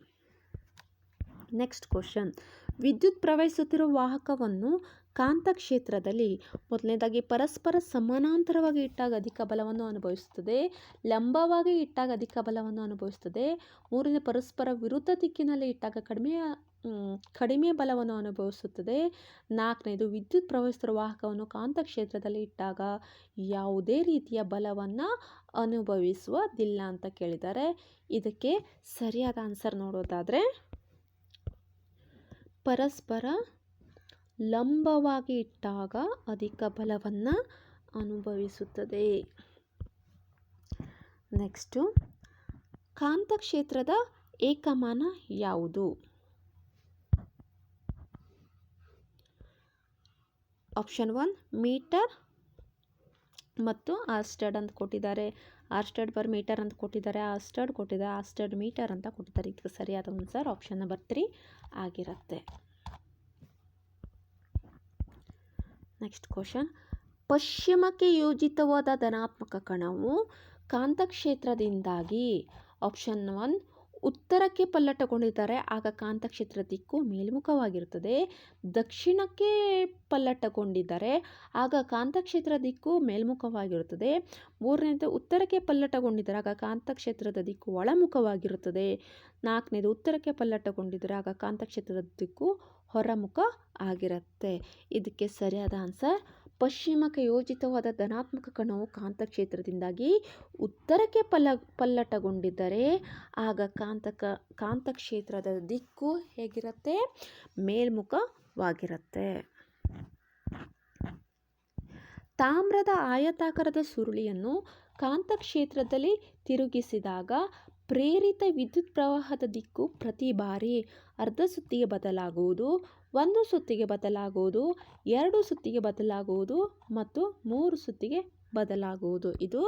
ನೆಕ್ಸ್ಟ್ ಕ್ವಶನ್ ವಿದ್ಯುತ್ ಪ್ರವಹಿಸುತ್ತಿರುವ ವಾಹಕವನ್ನು ಕಾಂತಕ್ಷೇತ್ರದಲ್ಲಿ ಮೊದಲನೇದಾಗಿ ಪರಸ್ಪರ ಸಮಾನಾಂತರವಾಗಿ ಇಟ್ಟಾಗ ಅಧಿಕ ಬಲವನ್ನು ಅನುಭವಿಸುತ್ತದೆ, ಲಂಬವಾಗಿ ಇಟ್ಟಾಗ ಅಧಿಕ ಬಲವನ್ನು ಅನುಭವಿಸುತ್ತದೆ. ಮೂರನೇ, ಪರಸ್ಪರ ವಿರುದ್ಧ ದಿಕ್ಕಿನಲ್ಲಿ ಇಟ್ಟಾಗ ಕಡಿಮೆ ಕಡಿಮೆ ಬಲವನ್ನು ಅನುಭವಿಸುತ್ತದೆ. ನಾಲ್ಕನೇದು, ವಿದ್ಯುತ್ ಪ್ರವಹಿಸುತ್ತಿರುವ ವಾಹಕವನ್ನು ಕಾಂತಕ್ಷೇತ್ರದಲ್ಲಿ ಇಟ್ಟಾಗ ಯಾವುದೇ ರೀತಿಯ ಬಲವನ್ನು ಅನುಭವಿಸುವುದಿಲ್ಲ ಅಂತ ಕೇಳಿದ್ದಾರೆ. ಇದಕ್ಕೆ ಸರಿಯಾದ ಆನ್ಸರ್ ನೋಡೋದಾದರೆ ಪರಸ್ಪರ ಲಂಬವಾಗಿ ಇಟ್ಟಾಗ ಅಧಿಕ ಬಲವನ್ನು ಅನುಭವಿಸುತ್ತದೆ. ನೆಕ್ಸ್ಟು ಕಾಂತಕ್ಷೇತ್ರದ ಏಕಮಾನ ಯಾವುದು? ಆಪ್ಷನ್ ಒನ್ ಮೀಟರ್ ಮತ್ತು ಆರ್ಸ್ಟಡ್ ಅಂತ ಕೊಟ್ಟಿದ್ದಾರೆ. ಆರ್ಸ್ಟಡ್ ಪರ್ ಮೀಟರ್ ಅಂತ ಕೊಟ್ಟಿದ್ದಾರೆ ಆಸ್ಟರ್ಡ್ ಕೊಟ್ಟಿದ್ದಾರೆ ಆಸ್ಟರ್ಡ್ ಮೀಟರ್ ಅಂತ ಕೊಟ್ಟಿದ್ದಾರೆ. ಇದಕ್ಕೆ ಸರಿಯಾದ ಆನ್ಸರ್ ಆಪ್ಷನ್ ನಂಬರ್ ತ್ರೀ ಆಗಿರುತ್ತೆ. ನೆಕ್ಸ್ಟ್ ಕ್ವಶನ್ ಪಶ್ಚಿಮಕ್ಕೆ ಯೋಜಿತವಾದ ಧನಾತ್ಮಕ ಕಣವು ಕಾಂತಕ್ಷೇತ್ರದಿಂದಾಗಿ ಆಪ್ಷನ್ ಒನ್ ಉತ್ತರಕ್ಕೆ ಪಲ್ಲಟಗೊಂಡಿದ್ದಾರೆ ಆಗ ಕಾಂತಕ್ಷೇತ್ರ ದಿಕ್ಕು ಮೇಲ್ಮುಖವಾಗಿರುತ್ತದೆ. ದಕ್ಷಿಣಕ್ಕೆ ಪಲ್ಲಟಗೊಂಡಿದ್ದಾರೆ ಆಗ ಕಾಂತಕ್ಷೇತ್ರ ದಿಕ್ಕು ಮೇಲ್ಮುಖವಾಗಿರುತ್ತದೆ. ಮೂರನೇದು ಉತ್ತರಕ್ಕೆ ಪಲ್ಲಟಗೊಂಡಿದ್ದಾರೆ ಆಗ ಕಾಂತಕ್ಷೇತ್ರದ ದಿಕ್ಕು ಒಳಮುಖವಾಗಿರುತ್ತದೆ. ನಾಲ್ಕನೇದು ಉತ್ತರಕ್ಕೆ ಪಲ್ಲಟಗೊಂಡಿದ್ದಾರೆ ಆಗ ಕಾಂತಕ್ಷೇತ್ರದ ದಿಕ್ಕು ಹೊರಮುಖ ಆಗಿರುತ್ತೆ. ಇದಕ್ಕೆ ಸರಿಯಾದ ಆನ್ಸರ್ ಪಶ್ಚಿಮಕ್ಕೆ ಯೋಜಿತವಾದ ಧನಾತ್ಮಕ ಕಣವು ಕಾಂತಕ್ಷೇತ್ರದಿಂದಾಗಿ ಉತ್ತರಕ್ಕೆ ಪಲ್ಲ ಪಲ್ಲಟಗೊಂಡಿದ್ದರೆ ಆಗ ಕಾಂತಕ, ಕಾಂತಕ್ಷೇತ್ರದ ದಿಕ್ಕು ಹೇಗಿರುತ್ತೆ? ಮೇಲ್ಮುಖವಾಗಿರುತ್ತೆ. ತಾಮ್ರದ ಆಯತಾಕಾರದ ಸುರುಳಿಯನ್ನು ಕಾಂತಕ್ಷೇತ್ರದಲ್ಲಿ ತಿರುಗಿಸಿದಾಗ ಪ್ರೇರಿತ ವಿದ್ಯುತ್ ಪ್ರವಾಹದ ದಿಕ್ಕು ಪ್ರತಿ ಬಾರಿ ಅರ್ಧ ಸುತ್ತಿಗೆ ಬದಲಾಗುವುದು. ಒಂದು ಸುತ್ತಿಗೆ ಬದಲಾಗುವುದು, ಎರಡು ಸುತ್ತಿಗೆ ಬದಲಾಗುವುದು ಮತ್ತು ಮೂರು ಸುತ್ತಿಗೆ ಬದಲಾಗುವುದು. ಇದು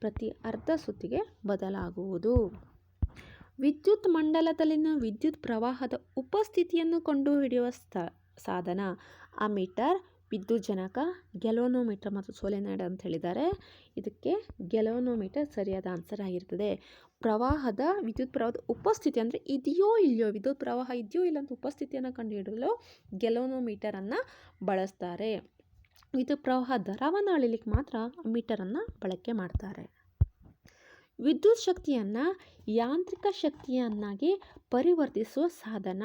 ಪ್ರತಿ ಅರ್ಧ ಸುತ್ತಿಗೆ ಬದಲಾಗುವುದು. ವಿದ್ಯುತ್ ಮಂಡಲದಲ್ಲಿನ ವಿದ್ಯುತ್ ಪ್ರವಾಹದ ಉಪಸ್ಥಿತಿಯನ್ನು ಕಂಡುಹಿಡಿಯುವ ಸ್ಥ, ಸಾಧನ. ಅಮೀಟರ್, ವಿದ್ಯುಜ್ಜನಕ ಗೆಲೋನೋಮೀಟರ್ ಮತ್ತು ಸೋಲೆನಾಯ್ಡ್ ಅಂತ ಹೇಳಿದ್ದಾರೆ. ಇದಕ್ಕೆ ಗೆಲೋನೋಮೀಟರ್ ಸರಿಯಾದ ಆನ್ಸರ್ ಆಗಿರ್ತದೆ. ಪ್ರವಾಹದ ವಿದ್ಯುತ್ ಪ್ರವಾಹದ ಉಪಸ್ಥಿತಿ ಅಂದರೆ ಇದೆಯೋ ಇಲ್ಲಯೋ ವಿದ್ಯುತ್ ಪ್ರವಾಹ ಇದೆಯೋ ಇಲ್ಲ ಅಂತ ಉಪಸ್ಥಿತಿಯನ್ನು ಕಂಡುಹಿಡಿಯಲು ಗೆಲೋನೋಮೀಟರನ್ನು ಬಳಸ್ತಾರೆ. ವಿದ್ಯುತ್ ಪ್ರವಾಹ ದರವನ್ನು ಅಳಿಲಿಕ್ಕೆ ಮಾತ್ರ ಮೀಟರನ್ನು ಬಳಕೆ ಮಾಡ್ತಾರೆ. ವಿದ್ಯುತ್ ಶಕ್ತಿಯನ್ನು ಯಾಂತ್ರಿಕ ಶಕ್ತಿಯನ್ನಾಗಿ ಪರಿವರ್ತಿಸುವ ಸಾಧನ.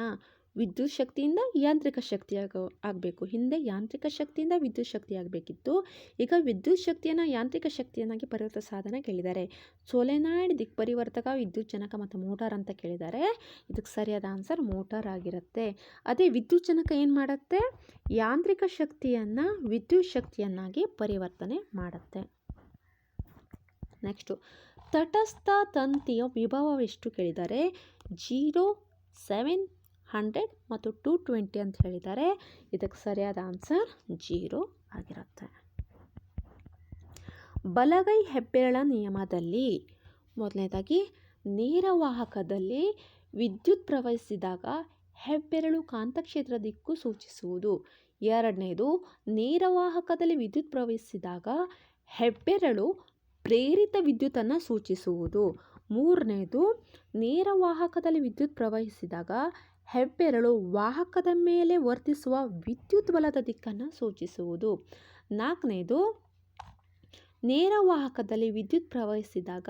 ವಿದ್ಯುತ್ ಶಕ್ತಿಯಿಂದ ಯಾಂತ್ರಿಕ ಶಕ್ತಿಯಾಗ ಆಗಬೇಕು. ಹಿಂದೆ ಯಾಂತ್ರಿಕ ಶಕ್ತಿಯಿಂದ ವಿದ್ಯುತ್ ಶಕ್ತಿ ಆಗಬೇಕಿತ್ತು. ಈಗ ವಿದ್ಯುತ್ ಶಕ್ತಿಯನ್ನು ಯಾಂತ್ರಿಕ ಶಕ್ತಿಯನ್ನಾಗಿ ಪರಿವರ್ತ ಸಾಧನ ಕೇಳಿದ್ದಾರೆ. ಸೋಲೆನಾಯ್ಡ್ ದಿಕ್ಪರಿವರ್ತಕ ವಿದ್ಯುತ್ ಜನಕ ಮತ್ತು ಮೋಟಾರ್ ಅಂತ ಕೇಳಿದ್ದಾರೆ. ಇದಕ್ಕೆ ಸರಿಯಾದ ಆನ್ಸರ್ ಮೋಟಾರ್ ಆಗಿರುತ್ತೆ. ಅದೇ ವಿದ್ಯುತ್ ಜನಕ ಏನು ಮಾಡುತ್ತೆ? ಯಾಂತ್ರಿಕ ಶಕ್ತಿಯನ್ನು ವಿದ್ಯುತ್ ಶಕ್ತಿಯನ್ನಾಗಿ ಪರಿವರ್ತನೆ ಮಾಡುತ್ತೆ. ನೆಕ್ಸ್ಟು ತಟಸ್ಥ ತಂತಿಯ ವಿಭವವೆಷ್ಟು ಕೇಳಿದರೆ ಜೀರೋ, ಸೆವೆನ್ ಹಂಡ್ರೆಡ್ ಮತ್ತು ಟು ಟ್ವೆಂಟಿ ಅಂತ ಹೇಳಿದ್ದಾರೆ. ಇದಕ್ಕೆ ಸರಿಯಾದ ಆನ್ಸರ್ ಜೀರೋ ಆಗಿರುತ್ತೆ. ಬಲಗೈ ಹೆಬ್ಬೆರಳ ನಿಯಮದಲ್ಲಿ ಮೊದಲನೇದಾಗಿ ನೇರವಾಹಕದಲ್ಲಿ ವಿದ್ಯುತ್ ಪ್ರವಹಿಸಿದಾಗ ಹೆಬ್ಬೆರಳು ಕಾಂತಕ್ಷೇತ್ರ ದಿಕ್ಕು ಸೂಚಿಸುವುದು. ಎರಡನೇದು ನೇರವಾಹಕದಲ್ಲಿ ವಿದ್ಯುತ್ ಪ್ರವಹಿಸಿದಾಗ ಹೆಬ್ಬೆರಳು ಪ್ರೇರಿತ ವಿದ್ಯುತ್ತನ್ನು ಸೂಚಿಸುವುದು. ಮೂರನೇದು ನೇರವಾಹಕದಲ್ಲಿ ವಿದ್ಯುತ್ ಪ್ರವಹಿಸಿದಾಗ ಹೆಬ್ಬೆರಳು ವಾಹಕದ ಮೇಲೆ ವರ್ತಿಸುವ ವಿದ್ಯುತ್ ಬಲದ ದಿಕ್ಕನ್ನು ಸೂಚಿಸುವುದು. ನಾಲ್ಕನೇದು, ನೇರ ವಾಹಕದಲ್ಲಿ ವಿದ್ಯುತ್ ಪ್ರವಹಿಸಿದಾಗ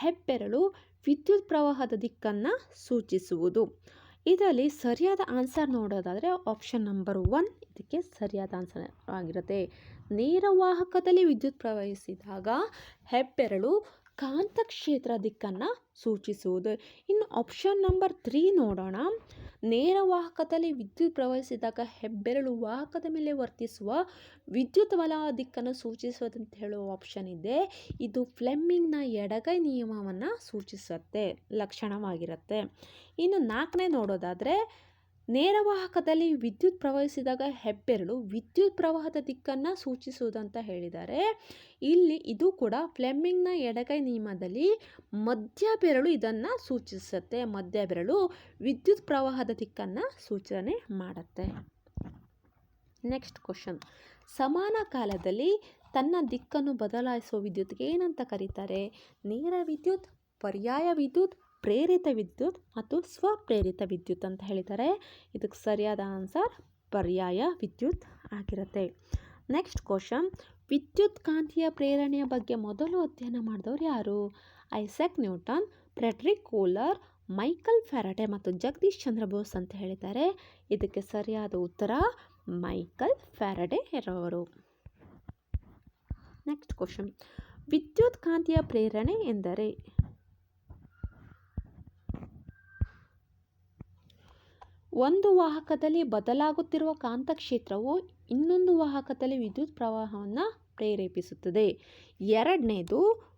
ಹೆಬ್ಬೆರಳು ವಿದ್ಯುತ್ ಪ್ರವಾಹದ ದಿಕ್ಕನ್ನು ಸೂಚಿಸುವುದು. ಇದರಲ್ಲಿ ಸರಿಯಾದ ಆನ್ಸರ್ ನೋಡೋದಾದರೆ ಆಪ್ಷನ್ ನಂಬರ್ ಒನ್, ಇದಕ್ಕೆ ಸರಿಯಾದ ಆನ್ಸರ್ ಆಗಿರುತ್ತೆ. ನೇರ ವಾಹಕದಲ್ಲಿ ವಿದ್ಯುತ್ ಪ್ರವಹಿಸಿದಾಗ ಹೆಬ್ಬೆರಳು ಕಾಂತಕ್ಷೇತ್ರ ದಿಕ್ಕನ್ನು ಸೂಚಿಸುವುದು. ಇನ್ನು ಆಪ್ಷನ್ ನಂಬರ್ ತ್ರೀ ನೋಡೋಣ. ನೇರ ವಾಹಕದಲ್ಲಿ ವಿದ್ಯುತ್ ಪ್ರವಹಿಸಿದಾಗ ಹೆಬ್ಬೆರಳು ವಾಹಕದ ಮೇಲೆ ವರ್ತಿಸುವ ವಿದ್ಯುತ್ ಬಲ ದಿಕ್ಕನ್ನು ಸೂಚಿಸುವುದಂತ ಹೇಳುವ ಆಪ್ಷನ್ ಇದೆ. ಇದು ಫ್ಲೆಮ್ಮಿಂಗ್ನ ಎಡಗೈ ನಿಯಮವನ್ನು ಸೂಚಿಸುತ್ತೆ, ಲಕ್ಷಣವಾಗಿರುತ್ತೆ. ಇನ್ನು ನಾಲ್ಕನೇ ನೋಡೋದಾದರೆ ನೇರ ವಾಹಕದಲ್ಲಿ ವಿದ್ಯುತ್ ಪ್ರವಹಿಸಿದಾಗ ಹೆಬ್ಬೆರಳು ವಿದ್ಯುತ್ ಪ್ರವಾಹದ ದಿಕ್ಕನ್ನು ಸೂಚಿಸುವುದಂತ ಹೇಳಿದ್ದಾರೆ. ಇಲ್ಲಿ ಇದು ಕೂಡ ಫ್ಲೆಮ್ಮಿಂಗ್ನ ಎಡಗೈ ನಿಯಮದಲ್ಲಿ ಮಧ್ಯ ಬೆರಳು ಇದನ್ನು ಸೂಚಿಸುತ್ತೆ. ಮಧ್ಯ ಬೆರಳು ವಿದ್ಯುತ್ ಪ್ರವಾಹದ ದಿಕ್ಕನ್ನು ಸೂಚನೆ ಮಾಡುತ್ತೆ. Next question. ಸಮಾನ ಕಾಲದಲ್ಲಿ ತನ್ನ ದಿಕ್ಕನ್ನು ಬದಲಾಯಿಸುವ ವಿದ್ಯುತ್ಗೆ ಏನಂತ ಕರೀತಾರೆ? ನೇರ ವಿದ್ಯುತ್, ಪರ್ಯಾಯ ವಿದ್ಯುತ್ ಪ್ರೇರಿತ ವಿದ್ಯುತ್ ಮತ್ತು ಸ್ವಪ್ರೇರಿತ ವಿದ್ಯುತ್ ಅಂತ ಹೇಳಿದ್ದಾರೆ. ಇದಕ್ಕೆ ಸರಿಯಾದ ಆನ್ಸರ್ ಪರ್ಯಾಯ ವಿದ್ಯುತ್ ಆಗಿರುತ್ತೆ. Next question. ವಿದ್ಯುತ್ ಕಾಂತೀಯ ಪ್ರೇರಣೆಯ ಬಗ್ಗೆ ಮೊದಲು ಅಧ್ಯಯನ ಮಾಡಿದವರು ಯಾರು? Isaac Newton, Frederick Cooler, Michael Faraday ಮತ್ತು ಜಗದೀಶ್ ಚಂದ್ರ ಬೋಸ್ ಅಂತ ಹೇಳಿದ್ದಾರೆ. ಇದಕ್ಕೆ ಸರಿಯಾದ ಉತ್ತರ ಮೈಕಲ್ ಫ್ಯಾರಡೆ ಇರೋರು ನೆಕ್ಸ್ಟ್ ಕ್ವಶನ್. ವಿದ್ಯುತ್ ಕಾಂತೀಯ ಪ್ರೇರಣೆ ಎಂದರೆ ಒಂದು ವಾಹಕದಲ್ಲಿ ಬದಲಾಗುತ್ತಿರುವ ಕಾಂತಕ್ಷೇತ್ರವು ಇನ್ನೊಂದು ವಾಹಕದಲ್ಲಿ ವಿದ್ಯುತ್ ಪ್ರವಾಹವನ್ನು ಪ್ರೇರೇಪಿಸುತ್ತದೆ. ಎರಡನೇದು,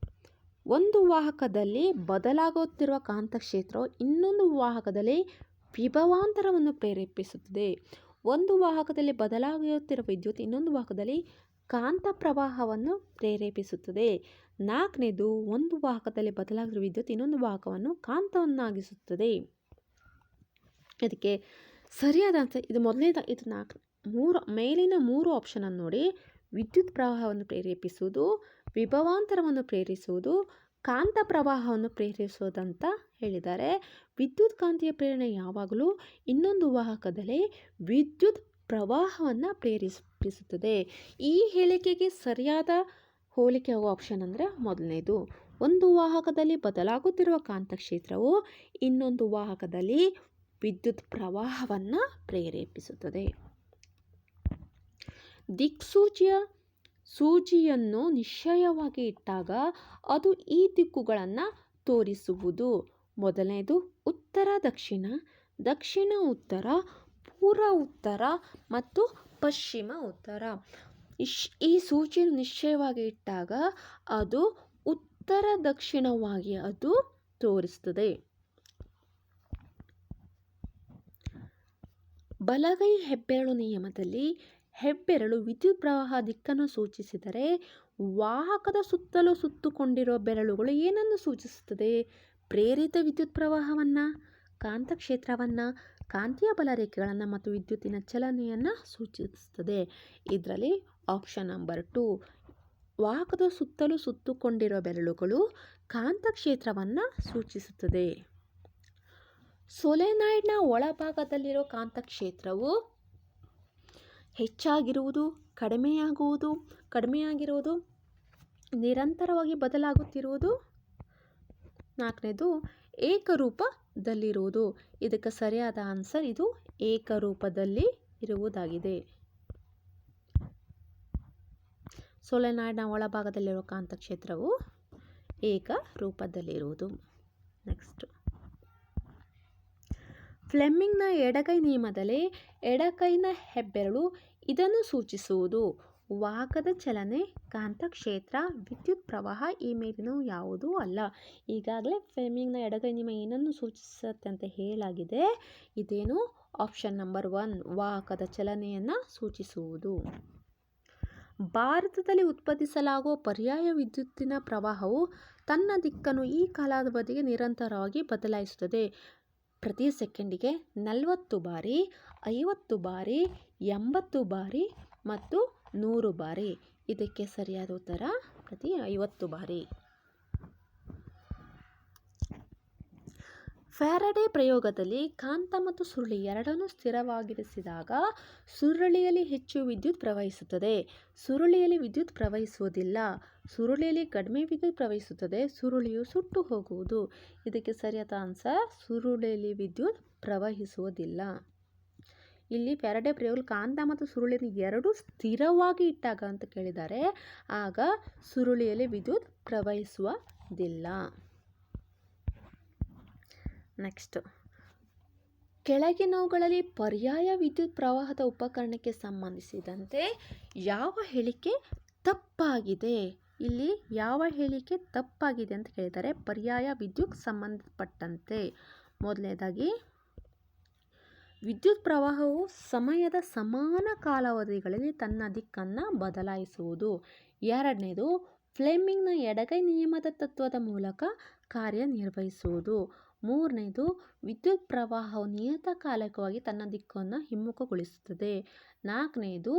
ಒಂದು ವಾಹಕದಲ್ಲಿ ಬದಲಾಗುತ್ತಿರುವ ಕಾಂತಕ್ಷೇತ್ರವು ಇನ್ನೊಂದು ವಾಹಕದಲ್ಲಿ ವಿಭವಾಂತರವನ್ನು ಪ್ರೇರೇಪಿಸುತ್ತದೆ. ಒಂದು ವಾಹಕದಲ್ಲಿ ಬದಲಾಗುತ್ತಿರುವ ವಿದ್ಯುತ್ ಇನ್ನೊಂದು ವಾಹಕದಲ್ಲಿ ಕಾಂತ ಪ್ರವಾಹವನ್ನು ಪ್ರೇರೇಪಿಸುತ್ತದೆ. ನಾಲ್ಕನೇದು, ಒಂದು ವಾಹಕದಲ್ಲಿ ಬದಲಾಗಿರುವ ವಿದ್ಯುತ್ ಇನ್ನೊಂದು ವಾಹಕವನ್ನು ಕಾಂತವನ್ನಾಗಿಸುತ್ತದೆ. ಸರಿಯಾದ ಆನ್ಸರ್ ಇದು ಮೊದಲನೇದ ಇದು ನಾಲ್ಕು, ಮೂರು, ಮೇಲಿನ ಮೂರು ಆಪ್ಷನನ್ನು ನೋಡಿ. ವಿದ್ಯುತ್ ಪ್ರವಾಹವನ್ನು ಪ್ರೇರೇಪಿಸುವುದು, ವಿಭವಾಂತರವನ್ನು ಪ್ರೇರಿಸುವುದು, ಕಾಂತ ಪ್ರವಾಹವನ್ನು ಪ್ರೇರಿಸುವುದಂತ ಹೇಳಿದ್ದಾರೆ. ವಿದ್ಯುತ್ ಕಾಂತೀಯ ಪ್ರೇರಣೆ ಯಾವಾಗಲೂ ಇನ್ನೊಂದು ವಾಹಕದಲ್ಲಿ ವಿದ್ಯುತ್ ಪ್ರವಾಹವನ್ನು ಪ್ರೇರೇಪಿಸುತ್ತದೆ ಈ ಹೇಳಿಕೆಗೆ ಸರಿಯಾದ ಹೋಲಿಕೆ ಆಪ್ಷನ್ ಅಂದರೆ ಮೊದಲನೇದು. ಒಂದು ವಾಹಕದಲ್ಲಿ ಬದಲಾಗುತ್ತಿರುವ ಕಾಂತಕ್ಷೇತ್ರವು ಇನ್ನೊಂದು ವಾಹಕದಲ್ಲಿ ವಿದ್ಯುತ್ ಪ್ರವಾಹವನ್ನು ಪ್ರೇರೇಪಿಸುತ್ತದೆ. ದಿಕ್ಸೂಚಿಯ ಸೂಜಿಯನ್ನು ನಿಶ್ಚಯವಾಗಿ ಇಟ್ಟಾಗ ಅದು ಈ ದಿಕ್ಕುಗಳನ್ನು ತೋರಿಸುವುದು. ಮೊದಲನೇದು ಉತ್ತರ, ದಕ್ಷಿಣ. ದಕ್ಷಿಣ ಉತ್ತರ, ಪೂರ್ವ ಉತ್ತರ ಮತ್ತು ಪಶ್ಚಿಮ ಉತ್ತರ. ಇಶ್, ಈ ಸೂಚಿಯನ್ನು ನಿಶ್ಚಯವಾಗಿ ಇಟ್ಟಾಗ ಅದು ಉತ್ತರ, ದಕ್ಷಿಣವಾಗಿ ಅದು ತೋರಿಸ್ತದೆ. ಬಲಗೈ ಹೆಬ್ಬೆರಳು ನಿಯಮದಲ್ಲಿ ಹೆಬ್ಬೆರಳು ವಿದ್ಯುತ್ ಪ್ರವಾಹ ದಿಕ್ಕನ್ನು ಸೂಚಿಸಿದರೆ ವಾಹಕದ ಸುತ್ತಲೂ ಸುತ್ತುಕೊಂಡಿರುವ ಬೆರಳುಗಳು ಏನನ್ನು ಸೂಚಿಸುತ್ತದೆ? ಪ್ರೇರಿತ ವಿದ್ಯುತ್ ಪ್ರವಾಹವನ್ನು ಕಾಂತಕ್ಷೇತ್ರವನ್ನು ಕಾಂತೀಯ ಬಲ ಬಲರೇಖೆಗಳನ್ನು ಮತ್ತು ವಿದ್ಯುತ್ತಿನ ಚಲನೆಯನ್ನು ಸೂಚಿಸುತ್ತದೆ. ಇದರಲ್ಲಿ ಆಪ್ಷನ್ ನಂಬರ್ ಟು ವಾಹಕದ ಸುತ್ತಲೂ ಸುತ್ತುಕೊಂಡಿರುವ ಬೆರಳುಗಳು ಕಾಂತಕ್ಷೇತ್ರವನ್ನು ಸೂಚಿಸುತ್ತದೆ. ಸೊಲೆನಾಯ್ಡ್ನ ಒಳಭಾಗದಲ್ಲಿರೋ ಕಾಂತಕ್ಷೇತ್ರವು ಹೆಚ್ಚಾಗಿರುವುದು, ಕಡಿಮೆಯಾಗುವುದು ಕಡಿಮೆಯಾಗಿರುವುದು ನಿರಂತರವಾಗಿ ಬದಲಾಗುತ್ತಿರುವುದು. ನಾಲ್ಕನೇದು, ಏಕರೂಪದಲ್ಲಿರುವುದು. ಇದಕ್ಕೆ ಸರಿಯಾದ ಆನ್ಸರ್ ಇದು ಏಕರೂಪದಲ್ಲಿ ಇರುವುದಾಗಿದೆ. ಸೊಲೆನಾಯ್ಡ್ನ ಒಳಭಾಗದಲ್ಲಿರುವ ಕಾಂತಕ್ಷೇತ್ರವು ಏಕರೂಪದಲ್ಲಿರುವುದು. ನೆಕ್ಸ್ಟ್. ಫ್ಲೆಮ್ಮಿಂಗ್ನ ಎಡಗೈ ನಿಯಮದಲ್ಲಿ ಎಡಕೈನ ಹೆಬ್ಬೆರಳು ಇದನ್ನು ಸೂಚಿಸುವುದು. ವಾಹಕದ ಚಲನೆ ಕಾಂತಕ್ಷೇತ್ರ ವಿದ್ಯುತ್ ಪ್ರವಾಹ ಈ ಮೇಲಿನವು ಯಾವುದೂ ಅಲ್ಲ. ಈಗಾಗಲೇ ಫ್ಲೆಮಿಂಗ್ನ ಎಡಗೈ ನಿಯಮ ಏನನ್ನು ಸೂಚಿಸುತ್ತೆ ಅಂತ ಹೇಳಾಗಿದೆ ಇದೇನು? ಆಪ್ಷನ್ ನಂಬರ್ ಒನ್ ವಾಹಕದ ಚಲನೆಯನ್ನು ಸೂಚಿಸುವುದು. ಭಾರತದಲ್ಲಿ ಉತ್ಪಾದಿಸಲಾಗುವ ಪರ್ಯಾಯ ವಿದ್ಯುತ್ತಿನ ಪ್ರವಾಹವು ತನ್ನ ದಿಕ್ಕನ್ನು ಈ ಕಾಲಾವಧಿಗೆ ನಿರಂತರವಾಗಿ ಬದಲಾಯಿಸುತ್ತದೆ. ಪ್ರತಿ ಸೆಕೆಂಡಿಗೆ ನಲವತ್ತು ಬಾರಿ, ಐವತ್ತು ಬಾರಿ, ಎಂಬತ್ತು ಬಾರಿ ಮತ್ತು ನೂರು ಬಾರಿ. ಇದಕ್ಕೆ ಸರಿಯಾದ ಉತ್ತರ ಪ್ರತಿ ಐವತ್ತು ಬಾರಿ. ಫ್ಯಾರಡೆ ಪ್ರಯೋಗದಲ್ಲಿ ಕಾಂತ ಮತ್ತು ಸುರುಳಿ ಎರಡನ್ನೂ ಸ್ಥಿರವಾಗಿರಿಸಿದಾಗ ಸುರುಳಿಯಲ್ಲಿ ಹೆಚ್ಚು ವಿದ್ಯುತ್ ಪ್ರವಹಿಸುತ್ತದೆ. ಸುರುಳಿಯಲ್ಲಿ ವಿದ್ಯುತ್ ಪ್ರವಹಿಸುವುದಿಲ್ಲ. ಸುರುಳಿಯಲ್ಲಿ ಕಡಿಮೆ ವಿದ್ಯುತ್ ಪ್ರವಹಿಸುತ್ತದೆ. ಸುರುಳಿಯು ಸುಟ್ಟು ಹೋಗುವುದು. ಇದಕ್ಕೆ ಸರಿಯಾದ ಆನ್ಸರ್ ಸುರುಳಿಯಲ್ಲಿ ವಿದ್ಯುತ್ ಪ್ರವಹಿಸುವುದಿಲ್ಲ. ಇಲ್ಲಿ ಫ್ಯಾರಡೆ ಪ್ರಯೋಗ ಕಾಂತ ಮತ್ತು ಸುರುಳಿಯನ್ನು ಎರಡೂ ಸ್ಥಿರವಾಗಿ ಇಟ್ಟಾಗ ಅಂತ ಕೇಳಿದ್ದಾರೆ. ಆಗ ಸುರುಳಿಯಲ್ಲಿ ವಿದ್ಯುತ್ ಪ್ರವಹಿಸುವುದಿಲ್ಲ. ನೆಕ್ಸ್ಟ್. ಕೆಳಗಿನವುಗಳಲ್ಲಿ ಪರ್ಯಾಯ ವಿದ್ಯುತ್ ಪ್ರವಾಹದ ಉಪಕರಣಕ್ಕೆ ಸಂಬಂಧಿಸಿದಂತೆ ಯಾವ ಹೇಳಿಕೆ ತಪ್ಪಾಗಿದೆ? ಇಲ್ಲಿ ಯಾವ ಹೇಳಿಕೆ ತಪ್ಪಾಗಿದೆ ಅಂತ ಕೇಳಿದ್ದಾರೆ ಪರ್ಯಾಯ ವಿದ್ಯುತ್ ಸಂಬಂಧಪಟ್ಟಂತೆ. ಮೊದಲನೇದಾಗಿ, ವಿದ್ಯುತ್ ಪ್ರವಾಹವು ಸಮಯದ ಸಮಾನ ಕಾಲಾವಧಿಗಳಲ್ಲಿ ತನ್ನ ದಿಕ್ಕನ್ನು ಬದಲಾಯಿಸುವುದು. ಎರಡನೇದು, ಫ್ಲೇಮಿಂಗ್ನ ಎಡಗೈ ನಿಯಮದ ತತ್ವದ ಮೂಲಕ ಕಾರ್ಯನಿರ್ವಹಿಸುವುದು. ಮೂರನೇದು, ವಿದ್ಯುತ್ ಪ್ರವಾಹವು ನಿಯತಕಾಲಿಕವಾಗಿ ತನ್ನ ದಿಕ್ಕನ್ನು ಹಿಮ್ಮುಖಗೊಳಿಸುತ್ತದೆ. ನಾಲ್ಕನೇದು,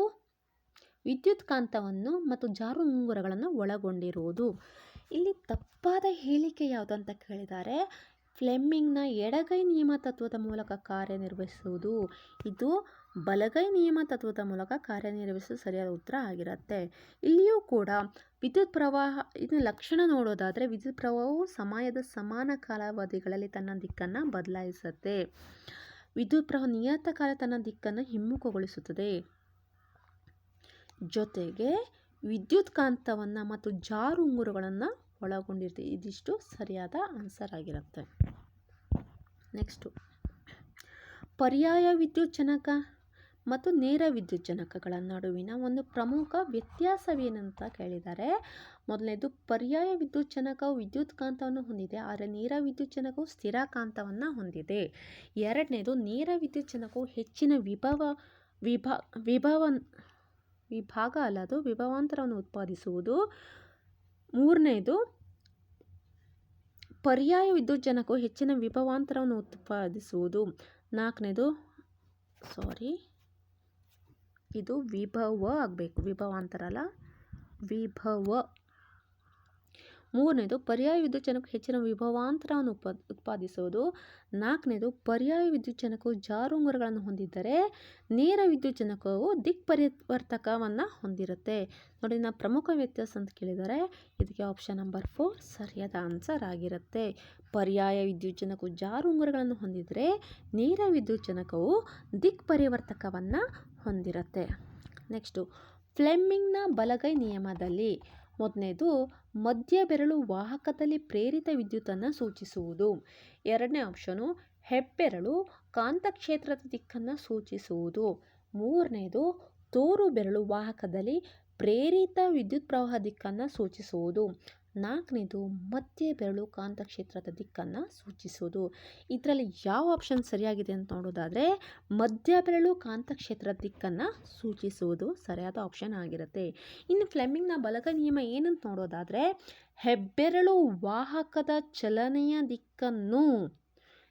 ವಿದ್ಯುತ್ ಕಾಂತವನ್ನು ಮತ್ತು ಜಾರು ಉಂಗುರಗಳನ್ನು ಒಳಗೊಂಡಿರುವುದು. ಇಲ್ಲಿ ತಪ್ಪಾದ ಹೇಳಿಕೆ ಯಾವುದು ಅಂತ ಕೇಳಿದ್ದಾರೆ ಫ್ಲೆಮಿಂಗ್ನ ಎಡಗೈ ನಿಯಮ ತತ್ವದ ಮೂಲಕ ಕಾರ್ಯನಿರ್ವಹಿಸುವುದು, ಇದು ಬಲಗೈ ನಿಯಮ ತತ್ವದ ಮೂಲಕ ಕಾರ್ಯನಿರ್ವಹಿಸುವ ಸರಿಯಾದ ಉತ್ತರ ಆಗಿರುತ್ತೆ. ಇಲ್ಲಿಯೂ ಕೂಡ ವಿದ್ಯುತ್ ಪ್ರವಾಹ ಇದನ್ನ ಲಕ್ಷಣ ನೋಡೋದಾದರೆ ವಿದ್ಯುತ್ ಪ್ರವಾಹವು ಸಮಯದ ಸಮಾನ ಕಾಲಾವಧಿಗಳಲ್ಲಿ ತನ್ನ ದಿಕ್ಕನ್ನು ಬದಲಾಯಿಸುತ್ತೆ. ವಿದ್ಯುತ್ ಪ್ರವಾಹ ನಿಯತಕಾಲ ತನ್ನ ದಿಕ್ಕನ್ನು ಹಿಮ್ಮುಖಗೊಳಿಸುತ್ತದೆ. ಜೊತೆಗೆ ವಿದ್ಯುತ್ ಕಾಂತವನ್ನು ಮತ್ತು ಜಾರು ಉಂಗುರಗಳನ್ನು ಒಳಗೊಂಡಿರುತ್ತೆ. ಇದಿಷ್ಟು ಸರಿಯಾದ ಆನ್ಸರ್ ಆಗಿರುತ್ತೆ. ನೆಕ್ಸ್ಟು ಪರ್ಯಾಯ ವಿದ್ಯುತ್ ಜನಕ ಮತ್ತು ನೇರ ವಿದ್ಯುತ್ ಜನಕಗಳ ನಡುವಿನ ಒಂದು ಪ್ರಮುಖ ವ್ಯತ್ಯಾಸವೇನಂತ ಕೇಳಿದ್ದಾರೆ ಮೊದಲನೇದು ಪರ್ಯಾಯ ವಿದ್ಯುತ್ ಜನಕವು ವಿದ್ಯುತ್ ಕಾಂತವನ್ನು ಹೊಂದಿದೆ, ಆದರೆ ನೇರ ವಿದ್ಯುತ್ ಜನಕವು ಸ್ಥಿರ ಕಾಂತವನ್ನು ಹೊಂದಿದೆ. ಎರಡನೇದು ನೇರ ವಿದ್ಯುತ್ ಜನಕವು ಹೆಚ್ಚಿನ ವಿಭವ, ವಿಭ ವಿಭವ ವಿಭಾಗ ಅಲ್ಲದು ವಿಭವಾಂತರವನ್ನು ಉತ್ಪಾದಿಸುವುದು. ಮೂರನೇದು, ಪರ್ಯಾಯ ವಿದ್ಯುತ್ ಜನಕವು ಹೆಚ್ಚಿನ ವಿಭವಾಂತರವನ್ನು ಉತ್ಪಾದಿಸುವುದು. ನಾಲ್ಕನೇದು ಸಾರಿ ಇದು ವಿಭವ ಆಗಬೇಕು. ವಿಭವಾಂತರ ಅಲ್ಲ, ವಿಭವ. ಮೂರನೇದು ಪರ್ಯಾಯ ವಿದ್ಯುಚ್ಛನಕ ಹೆಚ್ಚಿನ ವಿಭವಾಂತರವನ್ನು ಉಪ ಉತ್ಪಾದಿಸುವುದು. ನಾಲ್ಕನೇದು ಪರ್ಯಾಯ ವಿದ್ಯುಚ್ಛನಕವು ಜಾರುಂಗುರಗಳನ್ನು ಹೊಂದಿದ್ದರೆ ನೇರ ವಿದ್ಯುಚ್ಛನಕವು ದಿಕ್ ಪರಿವರ್ತಕವನ್ನು ಹೊಂದಿರುತ್ತೆ. ನೋಡಿ ನಾ ಪ್ರಮುಖ ವ್ಯತ್ಯಾಸ ಅಂತ ಕೇಳಿದರೆ ಇದಕ್ಕೆ ಆಪ್ಷನ್ ನಂಬರ್ ಫೋರ್ ಸರಿಯಾದ ಆನ್ಸರ್ ಆಗಿರುತ್ತೆ. ಪರ್ಯಾಯ ವಿದ್ಯುಜ್ಜನಕವು ಜಾರುಂಗುರಗಳನ್ನು ಹೊಂದಿದರೆ ನೇರ ವಿದ್ಯುತ್ ಜನಕವು ದಿಕ್ ಪರಿವರ್ತಕವನ್ನು ಹೊಂದಿರುತ್ತೆ. ನೆಕ್ಸ್ಟು ಫ್ಲೆಮ್ಮಿಂಗ್ನ ಬಲಗೈ ನಿಯಮದಲ್ಲಿ ಮೊದಲನೇದು, ಮಧ್ಯ ಬೆರಳು ವಾಹಕದಲ್ಲಿ ಪ್ರೇರಿತ ವಿದ್ಯುತ್ತನ್ನು ಸೂಚಿಸುವುದು. ಎರಡನೇ ಆಪ್ಷನು ಹೆಬ್ಬೆರಳು ಕಾಂತಕ್ಷೇತ್ರದ ದಿಕ್ಕನ್ನು ಸೂಚಿಸುವುದು. ಮೂರನೇದು ತೋರು ಬೆರಳು ವಾಹಕದಲ್ಲಿ ಪ್ರೇರಿತ ವಿದ್ಯುತ್ ಪ್ರವಾಹ ದಿಕ್ಕನ್ನು ಸೂಚಿಸುವುದು. ನಾಲ್ಕನೇದು ಮಧ್ಯ ಬೆರಳು ಕಾಂತಕ್ಷೇತ್ರದ ದಿಕ್ಕನ್ನು ಸೂಚಿಸುವುದು ಇದರಲ್ಲಿ ಯಾವ ಆಪ್ಷನ್ ಸರಿಯಾಗಿದೆ ಅಂತ ನೋಡೋದಾದರೆ, ಮಧ್ಯ ಬೆರಳು ಕಾಂತಕ್ಷೇತ್ರದ ದಿಕ್ಕನ್ನು ಸೂಚಿಸುವುದು ಸರಿಯಾದ ಆಪ್ಷನ್ ಆಗಿರುತ್ತೆ. ಇನ್ನು ಫ್ಲೆಮಿಂಗ್ನ ಬಲಗ ನಿಯಮ ಏನಂತ ನೋಡೋದಾದರೆ, ಹೆಬ್ಬೆರಳು ವಾಹಕದ ಚಲನೆಯ ದಿಕ್ಕನ್ನು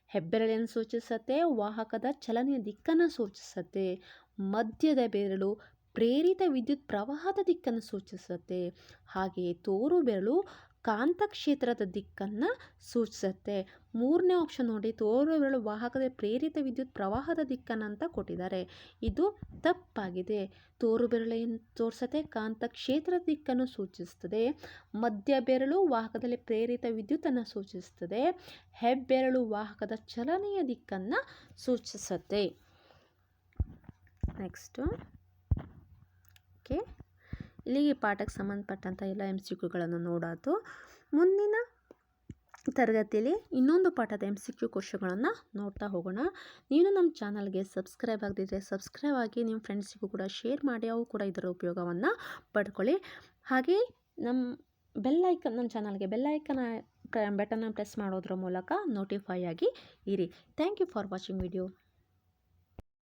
ಹೆಬ್ಬೆರಳೆಯನ್ನು ಸೂಚಿಸುತ್ತೆ? ವಾಹಕದ ಚಲನೆಯ ದಿಕ್ಕನ್ನು ಸೂಚಿಸುತ್ತೆ. ಮಧ್ಯದ ಬೆರಳು ಪ್ರೇರಿತ ವಿದ್ಯುತ್ ಪ್ರವಾಹದ ದಿಕ್ಕನ್ನು ಸೂಚಿಸುತ್ತೆ. ಹಾಗೆಯೇ ತೋರು ಬೆರಳು ಕಾಂತಕ್ಷೇತ್ರದ ದಿಕ್ಕನ್ನು ಸೂಚಿಸುತ್ತೆ. ಮೂರನೇ ಆಪ್ಷನ್ ನೋಡಿ, ತೋರು ಬೆರಳು ವಾಹಕದ ಪ್ರೇರಿತ ವಿದ್ಯುತ್ ಪ್ರವಾಹದ ದಿಕ್ಕನ್ನು ಅಂತ ಕೊಟ್ಟಿದ್ದಾರೆ. ಇದು ತಪ್ಪಾಗಿದೆ. ತೋರು ಬೆರಳು ತೋರಿಸುತ್ತೆ? ಕಾಂತಕ್ಷೇತ್ರದ ದಿಕ್ಕನ್ನು ಸೂಚಿಸುತ್ತದೆ. ಮಧ್ಯ ಬೆರಳು ವಾಹಕದಲ್ಲಿ ಪ್ರೇರಿತ ವಿದ್ಯುತ್ತನ್ನು ಸೂಚಿಸುತ್ತದೆ. ಹೆಬ್ಬೆರಳು ವಾಹಕದ ಚಲನೆಯ ದಿಕ್ಕನ್ನು ಸೂಚಿಸುತ್ತೆ. ನೆಕ್ಸ್ಟು ಓಕೆ ಇಲ್ಲಿಗೆ ಪಾಠಕ್ಕೆ ಸಂಬಂಧಪಟ್ಟಂಥ ಎಲ್ಲ ಎಂ ಸಿ ಕ್ಯೂಗಳನ್ನು ನೋಡೋದು. ಮುಂದಿನ ತರಗತಿಯಲ್ಲಿ ಇನ್ನೊಂದು ಪಾಠದ ಎಂ ಸಿ ಕ್ಯೂ ನೋಡ್ತಾ ಹೋಗೋಣ. ನೀನು ನಮ್ಮ ಚಾನಲ್ಗೆ ಸಬ್ಸ್ಕ್ರೈಬ್ ಆಗದಿದ್ದರೆ ಸಬ್ಸ್ಕ್ರೈಬ್ ಆಗಿ ನಿಮ್ಮ ಫ್ರೆಂಡ್ಸಿಗೂ ಕೂಡ ಶೇರ್ ಮಾಡಿ, ಅವು ಕೂಡ ಇದರ ಉಪಯೋಗವನ್ನು ಪಡ್ಕೊಳ್ಳಿ. ಹಾಗೆ ನಮ್ಮ ಬೆಲ್ಲೈಕನ್ ನಮ್ಮ ಚಾನಲ್ಗೆ ಬೆಲ್ಲೈಕನ್ ಬಟನ್ನ ಪ್ರೆಸ್ ಮಾಡೋದ್ರ ಮೂಲಕ ನೋಟಿಫೈ ಆಗಿ ಇರಿ. Thank you for watching video.